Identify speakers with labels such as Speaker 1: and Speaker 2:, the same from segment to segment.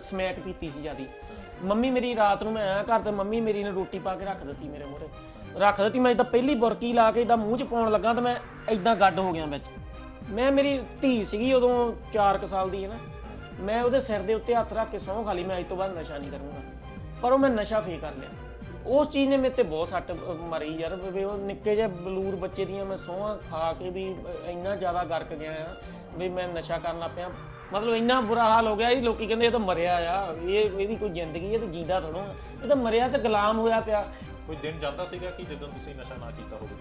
Speaker 1: Smack ਪੀਤੀ ਸੀ ਜਿਆਦੀ। Mummy ਮੇਰੀ ਰਾਤ ਨੂੰ ਮੈਂ ਆਇਆ ਘਰ ਤੇ ਮੰਮੀ ਮੇਰੀ ਨੇ ਰੋਟੀ ਪਾ ਕੇ ਰੱਖ ਦਿੱਤੀ ਮੇਰੇ ਮੂਹਰੇ। ਰੱਖ ਦਿੱਤੀ ਮੈਂ ਤਾਂ ਪਹਿਲੀ ਬੁਰਕੀ ਲਾ ਕੇ ਇਦਾਂ ਮੂੰਹ 'ਚ ਪਾਉਣ ਲੱਗਾ ਤਾਂ ਮੈਂ ਇਦਾਂ ਗੱਡ ਹੋ ਗਿਆ ਵਿੱਚ। ਮੈਂ ਮੇਰੀ ਧੀ ਸੀਗੀ ਉਦੋਂ 4 ਸਾਲ ਦੀ ਹੈ ਨਾ। ਮੈਂ ਉਹਦੇ ਸਿਰ ਦੇ ਉੱਤੇ ਹੱਥ ਰੱਖ ਕੇ ਸਹੁੰ ਖਾਲੀ ਮੈਂ ਅੱਜ ਤੋਂ ਬਾਅਦ ਨਸ਼ਾ ਨਹੀਂ ਕਰੂੰਗਾ। ਪਰ ਉਹ ਮੈਂ ਨਸ਼ਾ ਫੇਰ ਕਰ ਲਿਆ। ਉਸ ਚੀਜ਼ ਨੇ ਮੇਰੇ ਤੇ ਬਹੁਤ ਸੱਟ ਅਹ, ਮਾਰੀ ਯਾਰ ਵੀ ਉਹ ਨਿੱਕੇ ਜਿਹੇ ਬਲੂਰ ਬੱਚੇ ਦੀਆਂ ਮੈਂ ਸਹੁੰਆਂ ਖਾ ਕੇ ਵੀ ਇੰਨਾ ਜ਼ਿਆਦਾ ਗਰਕ ਗਿਆ ਆ। ਵੀ ਮੈਂ ਨਸ਼ਾ ਕਰਨ ਲੱਗ ਪਿਆ। ਮਤਲਬ ਇੰਨਾ ਬੁਰਾ ਹਾਲ ਹੋ ਗਿਆ ਇਹ ਲੋਕੀ ਕਹਿੰਦੇ ਇਹ ਤਾਂ ਮਰਿਆ ਆ ਇਹ ਇਹਦੀ ਕੋਈ ਜ਼ਿੰਦਗੀ ਹੈ ਤੇ ਜੀਦਾ ਥੋੜੋ ਇਹ ਤਾਂ ਮਰਿਆ ਤੇ ਗੁਲਾਮ ਹੋਇਆ ਪਿਆ।
Speaker 2: ਕੋਈ ਦਿਨ ਜਾਂਦਾ ਸੀਗਾ ਕਿ ਜਦੋਂ ਤੁਸੀਂ ਨਸ਼ਾ ਨਾ ਕੀਤਾ ਹੋਵੇ?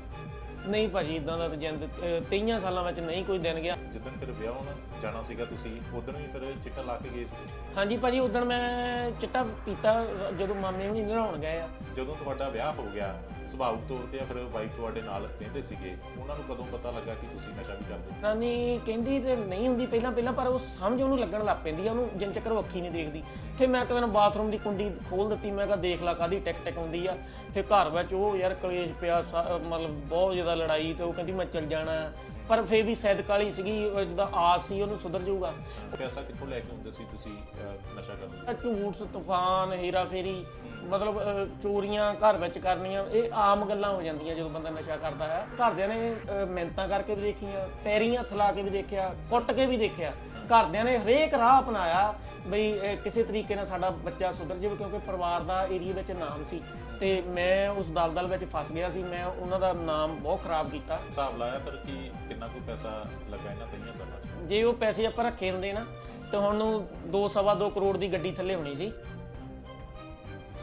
Speaker 1: ਨਹੀਂ ਭਾਜੀ ਇਦਾਂ ਦਾ ਤਾਂ ਜਿੰਦ 23 ਸਾਲਾਂ ਵਿੱਚ ਨਹੀਂ ਕੋਈ ਦਿਨ ਗਿਆ।
Speaker 2: ਜਦੋਂ ਫਿਰ ਵਿਆਹ ਹੋਣਾ ਜਾਣਾ ਸੀਗਾ ਤੁਸੀਂ ਉਦੋਂ ਵੀ ਫਿਰ ਚਿੱਟਾ ਲਾ ਕੇ ਗਏ ਸੀ
Speaker 1: ਹਾਂਜੀ ਭਾਜੀ ਉਦੋਂ ਮੈਂ ਚਿੱਟਾ ਪੀਤਾ ਜਦੋਂ ਮਾਮੇ ਵੀ ਨਹਾਉਣ ਗਏ ਆ।
Speaker 2: ਜਦੋਂ ਤੁਹਾਡਾ ਵਿਆਹ ਹੋ ਗਿਆ ਸੁਭਾਵਿਕ ਤੌਰ ਤੇ ਫਿਰ ਵਾਈਫ ਤੁਹਾਡੇ ਨਾਲ ਰਹਿੰਦੇ ਸੀਗੇ ਉਹਨਾਂ ਨੂੰ ਕਦੋਂ ਪਤਾ ਲੱਗਾ ਕਿ ਤੁਸੀਂ ਨਸ਼ਾ ਵੀ ਕਰਦੇ
Speaker 1: ਨਾਨੀ ਕਹਿੰਦੀ ਤੇ ਨਹੀਂ ਹੁੰਦੀ ਪਹਿਲਾਂ ਪਹਿਲਾਂ ਪਰ ਉਹ ਸਮਝ ਉਹਨੂੰ ਲੱਗਣ ਲੱਗ ਪੈਂਦੀ ਆ ਉਹਨੂੰ ਜਿੰਨ ਚੱਕਰ ਉਹ ਅੱਖੀ ਨਹੀਂ ਦੇਖਦੀ। ਫਿਰ ਮੈਂ ਕਦੇ ਬਾਥਰੂਮ ਦੀ ਕੁੰਡੀ ਖੋਲ ਦਿੱਤੀ ਮੈਂ ਕਿਹਾ ਦੇਖ ਲਾ ਕਾਦੀ ਟਿਕ ਟਿਕ ਹੁੰਦੀ ਆ। ਫਿਰ ਘਰ ਵਿੱਚ ਉਹ ਯਾਰ ਕਲੇਸ਼ ਪਿਆ ਸਾ- ਮਤਲਬ ਬਹੁਤ ਜ਼ਿਆਦਾ ਲੜਾਈ ਤੇ ਉਹ ਕਹਿੰਦੀ ਮੈਂ ਚੱਲ ਜਾਣਾ ਆ। ਪਰ ਫਿਰ ਵੀ ਸੈਦ ਕਾਲੀ ਸੀਗੀ ਉਹ ਜਿੱਦਾਂ ਆਸ ਸੀ ਉਹਨੂੰ ਸੁਧਰ ਜਾਊਗਾ।
Speaker 2: ਪੈਸਾ ਕਿੱਥੋਂ ਲੈ ਕੇ ਹੁੰਦੇ ਸੀ ਤੁਸੀਂ ਅਹ, ਨਸ਼ਾ ਲਈ?
Speaker 1: ਆਹ ਝੂਠ ਤੂਫਾਨ ਹੇਰਾ ਫੇਰੀ ਮਤਲਬ ਅਹ, ਚੋਰੀਆਂ ਘਰ ਵਿੱਚ ਕਰਨੀਆਂ ਇਹ ਆਮ ਗੱਲਾਂ ਹੋ ਜਾਂਦੀਆਂ ਜਦੋਂ ਬੰਦਾ ਨਸ਼ਾ ਕਰਦਾ ਹੈ। ਘਰਦਿਆਂ ਨੇ ਅਹ, ਮਿਹਨਤਾਂ ਕਰਕੇ ਵੀ ਦੇਖੀਆਂ ਪੈਰੀਂ ਹੱਥ ਲਾ ਕੇ ਵੀ ਦੇਖਿਆ ਕੁੱਟ ਕੇ ਵੀ ਦੇਖਿਆ। ਘਰਦਿਆਂ ਨੇ ਹਰੇਕ ਰਾਹ ਅਪਣਾਇਆ ਬਈ ਅਹ, ਕਿਸੇ ਤਰੀਕੇ ਨਾਲ ਸਾਡਾ ਬੱਚਾ ਸੁਧਰ ਜਾਵੇ ਕਿਉਂਕਿ ਪਰਿਵਾਰ ਦਾ ਏਰੀਆ ਵਿੱਚ ਨਾਮ ਸੀ। ਤੇ ਮੈਂ ਉਸ ਦਲਦਲ ਵਿੱਚ ਫਸ ਗਿਆ ਸੀ ਮੈਂ ਉਹਨਾਂ ਦਾ ਨਾਮ ਬਹੁਤ ਖਰਾਬ ਕੀਤਾ।
Speaker 2: ਹਿਸਾਬ ਲਾਇਆ ਪਰ ਕੀ ਕਿੰਨਾ ਕੋਈ ਪੈਸਾ ਲੱਗਾ ਇਹਨਾਂ ਤਈਆਂ ਸਾਲਾਂ 'ਚ
Speaker 1: ਜੇ ਉਹ ਪੈਸੇ ਆਪਾਂ ਰੱਖੇ ਹੁੰਦੇ ਨਾ ਤੇ ਹੁਣ ਨੂੰ 2 ਸਵਾ 2 ਕਰੋੜ ਦੀ ਗੱਡੀ ਥੱਲੇ ਹੋਣੀ ਸੀ।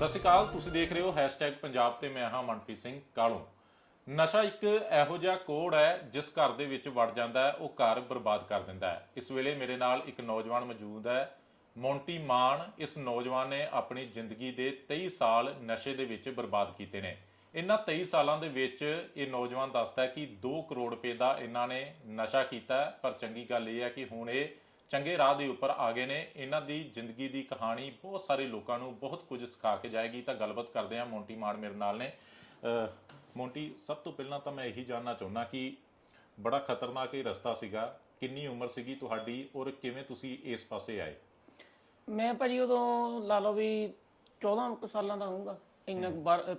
Speaker 2: ਸਤਿ ਸ਼੍ਰੀ ਅਕਾਲ, ਤੁਸੀਂ ਦੇਖ ਰਹੇ ਹੋ hashtag ਪੰਜਾਬ ਤੇ ਮੈਂ ਹਾਂ ਮਨਪ੍ਰੀਤ ਸਿੰਘ ਕਾਲੂ। ਨਸ਼ਾ ਇੱਕ ਇਹੋ ਜਿਹਾ ਕੋੜ ਹੈ ਜਿਸ ਘਰ ਦੇ ਵਿੱਚ ਵੜ ਜਾਂਦਾ ਹੈ, ਉਹ ਘਰ ਬਰਬਾਦ ਕਰ ਦਿੰਦਾ ਹੈ। ਇਸ ਵੇਲੇ ਮੇਰੇ ਨਾਲ ਇੱਕ ਨੌਜਵਾਨ ਮੌਜੂਦ ਹੈ, ਮੌਂਟੀ ਮਾਨ। ਇਸ ਨੌਜਵਾਨ ਨੇ ਆਪਣੀ ਜ਼ਿੰਦਗੀ ਦੇ 23 ਸਾਲ ਨਸ਼ੇ ਦੇ ਵਿੱਚ ਬਰਬਾਦ ਕੀਤੇ ਨੇ। ਇਹਨਾਂ 23 ਸਾਲਾਂ ਦੇ ਵਿੱਚ ਇਹ ਨੌਜਵਾਨ ਦੱਸਦਾ ਹੈ ਕਿ 2 ਕਰੋੜ ਰੁਪਏ ਦਾ ਇਹਨਾਂ ਨੇ ਨਸ਼ਾ ਕੀਤਾ, ਪਰ ਚੰਗੀ ਗੱਲ ਇਹ ਹੈ ਕਿ ਹੁਣ ਇਹ ਚੰਗੇ ਰਾਹ ਦੇ ਉੱਪਰ ਆ ਗਏ ਨੇ। ਇਹਨਾਂ ਦੀ ਜ਼ਿੰਦਗੀ ਦੀ ਕਹਾਣੀ ਬਹੁਤ ਸਾਰੇ ਲੋਕਾਂ ਨੂੰ ਬਹੁਤ ਕੁਝ ਸਿਖਾ ਕੇ ਜਾਏਗੀ। ਤਾਂ ਗੱਲਬਾਤ ਕਰਦੇ ਹਾਂ ਮੌਂਟੀ ਮਾਨ ਮੇਰੇ ਨਾਲ ਨੇ। ਮੌਂਟੀ ਸਭ ਤੋਂ ਪਹਿਲਾਂ ਤਾਂ ਮੈਂ ਇਹੀ ਜਾਣਨਾ ਚਾਹੁੰਦਾ ਕਿ ਬੜਾ ਖਤਰਨਾਕ ਇਹ ਰਸਤਾ ਸੀਗਾ। ਕਿੰਨੀ ਉਮਰ ਸੀਗੀ ਤੁਹਾਡੀ ਔਰ ਕਿਵੇਂ ਤੁਸੀਂ ਇਸ ਪਾਸੇ ਆਏ?
Speaker 1: ਮੈਂ ਭਾਜੀ ਉਦੋਂ ਲਾ ਲਓ ਵੀ 14 ਕੁ ਸਾਲਾਂ ਦਾ ਹੋਊਗਾ। ਇੰਨਾ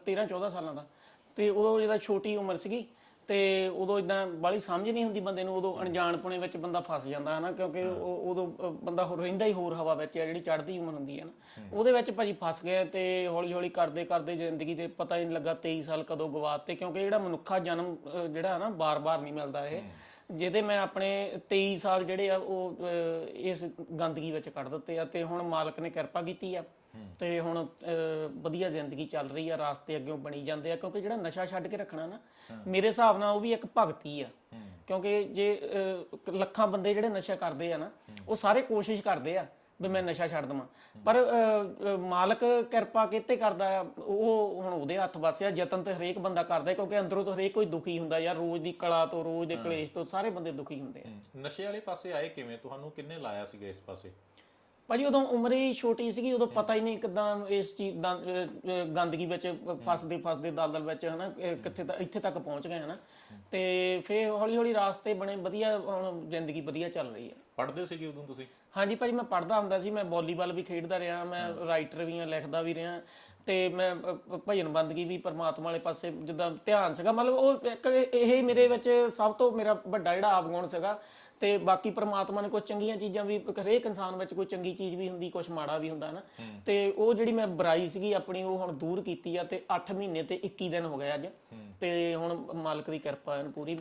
Speaker 1: 13 14 ਸਾਲਾਂ ਦਾ। ਤੇ ਉਦੋਂ ਜਿਹਦਾ ਛੋਟੀ ਉਮਰ ਸੀਗੀ ਤੇ ਉਦੋਂ ਇਦਾਂ ਬਾਲੀ ਸਮਝ ਨਹੀਂ ਹੁੰਦੀ ਬੰਦੇ ਨੂੰ ਉਦੋਂ ਅਣਜਾਣਪੁਣੇ ਵਿੱਚ ਬੰਦਾ ਫਸ ਜਾਂਦਾ ਹੈ ਨਾ ਕਿਉਂਕਿ ਉਹ- ਉਦੋਂ ਅ, ਬੰਦਾ ਹੋਰ ਰਹਿੰਦਾ ਹੀ ਹੋਰ ਹਵਾ ਵਿੱਚ ਆ ਜਿਹੜੀ ਚੜ੍ਹਦੀ ਉਮਰ ਹੁੰਦੀ ਹੈ ਨਾ। ਉਹਦੇ ਵਿੱਚ ਭਾਜੀ ਫਸ ਗਿਆ ਤੇ ਹੌਲੀ ਹੌਲੀ ਕਰਦੇ ਕਰਦੇ ਜ਼ਿੰਦਗੀ ਤੇ ਪਤਾ ਹੀ ਨਹੀਂ ਲੱਗਾ 23 ਸਾਲ ਕਦੋਂ ਗਵਾਤੇ ਕਿਉਂਕਿ ਜਿਹੜਾ ਮਨੁੱਖਾ ਜਨਮ ਅ, ਜਿਹੜਾ ਹੈ ਨਾ ਬਾਰ-ਬਾਰ ਨਹੀਂ ਮਿਲਦਾ ਇਹ। ਜਿਹਦੇ ਮੈਂ ਆਪਣੇ 23 ਸਾਲ ਜਿਹੜੇ ਆ ਉਹ ਇਸ ਗੰਦਗੀ ਵਿੱਚ ਕੱਢ ਦਿੱਤੇ ਆ ਤੇ ਹੁਣ ਮਾਲਕ ਨੇ ਕਿਰਪਾ ਕੀਤੀ ਆ। ਤੇ ਹੁਣ ਵਧੀਆ ਜ਼ਿੰਦਗੀ ਚੱਲ ਰਹੀ ਆ ਰਾਸਤੇ ਅੱਗੇ ਬਣੀ ਜਾਂਦੇ ਆ ਕਿਉਂਕਿ ਜਿਹੜਾ ਨਸ਼ਾ ਛੱਡ ਕੇ ਰੱਖਣਾ ਨਾ ਮੇਰੇ ਹਿਸਾਬ ਨਾਲ ਉਹ ਵੀ ਇੱਕ ਭਗਤੀ ਆ। ਕਿਉਂਕਿ ਜੇ ਲੱਖਾਂ ਬੰਦੇ ਜਿਹੜੇ ਨਸ਼ਾ ਕਰਦੇ ਆ ਨਾ ਉਹ ਸਾਰੇ ਕੋਸ਼ਿਸ਼ ਕਰਦੇ ਆ ਵੀ ਮੈਂ ਨਸ਼ਾ ਛੱਡ ਦਵਾਂ। ਪਰ ਮਾਲਕ ਕਿਰਪਾ ਕਿਤੇ ਕਰਦਾ ਉਹ ਹੁਣ ਉਹਦੇ ਹੱਥ ਵਸਿਆ ਯਤਨ ਤੇ ਹਰੇਕ ਬੰਦਾ ਕਰਦਾ ਕਿਉਂਕਿ ਅੰਦਰੋਂ ਤਾਂ ਹਰੇਕ ਕੋਈ ਦੁਖੀ ਹੁੰਦਾ ਯਾਰ ਰੋਜ਼ ਦੀ ਕਲਾ ਤੋਂ ਰੋਜ਼ ਦੇ ਕਲੇਸ਼ ਤੋਂ ਸਾਰੇ ਬੰਦੇ ਦੁਖੀ ਹੁੰਦੇ ਆ।
Speaker 2: ਨਸ਼ੇ ਵਾਲੇ ਪਾਸੇ ਆਏ ਕਿਵੇਂ? ਤੁਹਾਨੂੰ ਕਿੰਨੇ ਲਾਇਆ ਸੀਗਾ ਇਸ ਪਾਸੇ?
Speaker 1: ਭਾਜੀ ਉਦੋਂ ਉਮਰ ਹੀ ਛੋਟੀ ਸੀਗੀ ਉਦੋਂ ਪਤਾ ਹੀ ਨਹੀਂ ਕਿਦਾਂ ਇਸ ਚੀਜ਼ ਦਾ ਅਹ, ਗੰਦਗੀ ਵਿੱਚ ਫਸਦੇ ਫਸਦੇ ਦਲਦਲ ਵਿੱਚ ਹਨਾ ਅਹ, ਕਿੱਥੇ ਤੱਕ ਇੱਥੇ ਤੱਕ ਪਹੁੰਚ ਗਏ ਹਨਾ। ਤੇ ਫਿਰ ਹੌਲੀ ਹੌਲੀ ਰਾਸਤੇ ਬਣੇ ਵਧੀਆ ਹੁਣ ਜ਼ਿੰਦਗੀ ਵਧੀਆ ਚੱਲ ਰਹੀ ਹੈ।
Speaker 2: ਪੜ੍ਹਦੇ ਸੀਗੇ ਉਦੋਂ ਤੁਸੀਂ?
Speaker 1: ਹਾਂਜੀ ਭਾਜੀ ਮੈਂ ਪੜ੍ਹਦਾ ਹੁੰਦਾ ਸੀ ਮੈਂ ਵਾਲੀਬਾਲ ਵੀ ਖੇਡਦਾ ਰਿਹਾ ਮੈਂ ਰਾਈਟਰ ਵੀ ਹਾਂ ਲਿਖਦਾ ਵੀ ਰਿਹਾ ਤੇ ਮੈਂ ਅ, ਭਜਨ ਬੰਦਗੀ ਵੀ ਪਰਮਾਤਮਾ ਵਾਲੇ ਪਾਸੇ ਜਿੱਦਾਂ ਧਿਆਨ ਸੀਗਾ ਮਤਲਬ ਉਹ ਇੱਕ ਇਹ ਮੇਰੇ ਵਿੱਚ ਸਭ ਤੋਂ ਮੇਰਾ ਵੱਡਾ ਜਿਹੜਾ ਆਵਗੁਣ ਸੀਗਾ ਤੇ ਬਾਕੀ ਪਰਮਾਤਮਾ ਨੇ ਕੁਝ ਚੰਗੀਆਂ ਚੀਜ਼ਾਂ ਵੀ ਹਰੇਕ ਇਨਸਾਨ ਵਿੱਚ ਕੋਈ ਚੰਗੀ ਚੀਜ਼ ਵੀ ਹੁੰਦੀ ਕੁਝ ਮਾੜਾ ਵੀ ਹੁੰਦਾ ਨਾ। ਤੇ ਉਹ ਜਿਹੜੀ ਮੈਂ ਬੁਰਾਈ ਸੀਗੀ ਆਪਣੀ ਉਹ ਹੁਣ ਦੂਰ ਕੀਤੀ ਆ ਤੇ 8 ਮਹੀਨੇ ਤੇ 21 ਦਿਨ ਹੋ ਗਏ ਅੱਜ। ਤੇ ਹੁਣ ਮਾਲਕ ਦੀ ਕਿਰਪਾ ਹੈ ਪੂਰੀ।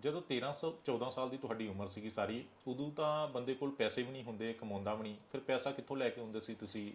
Speaker 2: ਜਦੋਂ 13 ਸਾਲ 14 ਸਾਲ ਦੀ ਤੁਹਾਡੀ ਉਮਰ ਸੀਗੀ ਸਾਰੀ ਉਦੋਂ ਤਾਂ ਬੰਦੇ ਕੋਲ ਪੈਸੇ ਵੀ ਨਹੀਂ ਹੁੰਦੇ ਕਮਾਉਂਦਾ ਵੀ ਨਹੀਂ। ਫਿਰ ਪੈਸਾ ਕਿੱਥੋਂ ਲੈ ਕੇ ਹੁੰਦੇ ਸੀ ਤੁਸੀਂ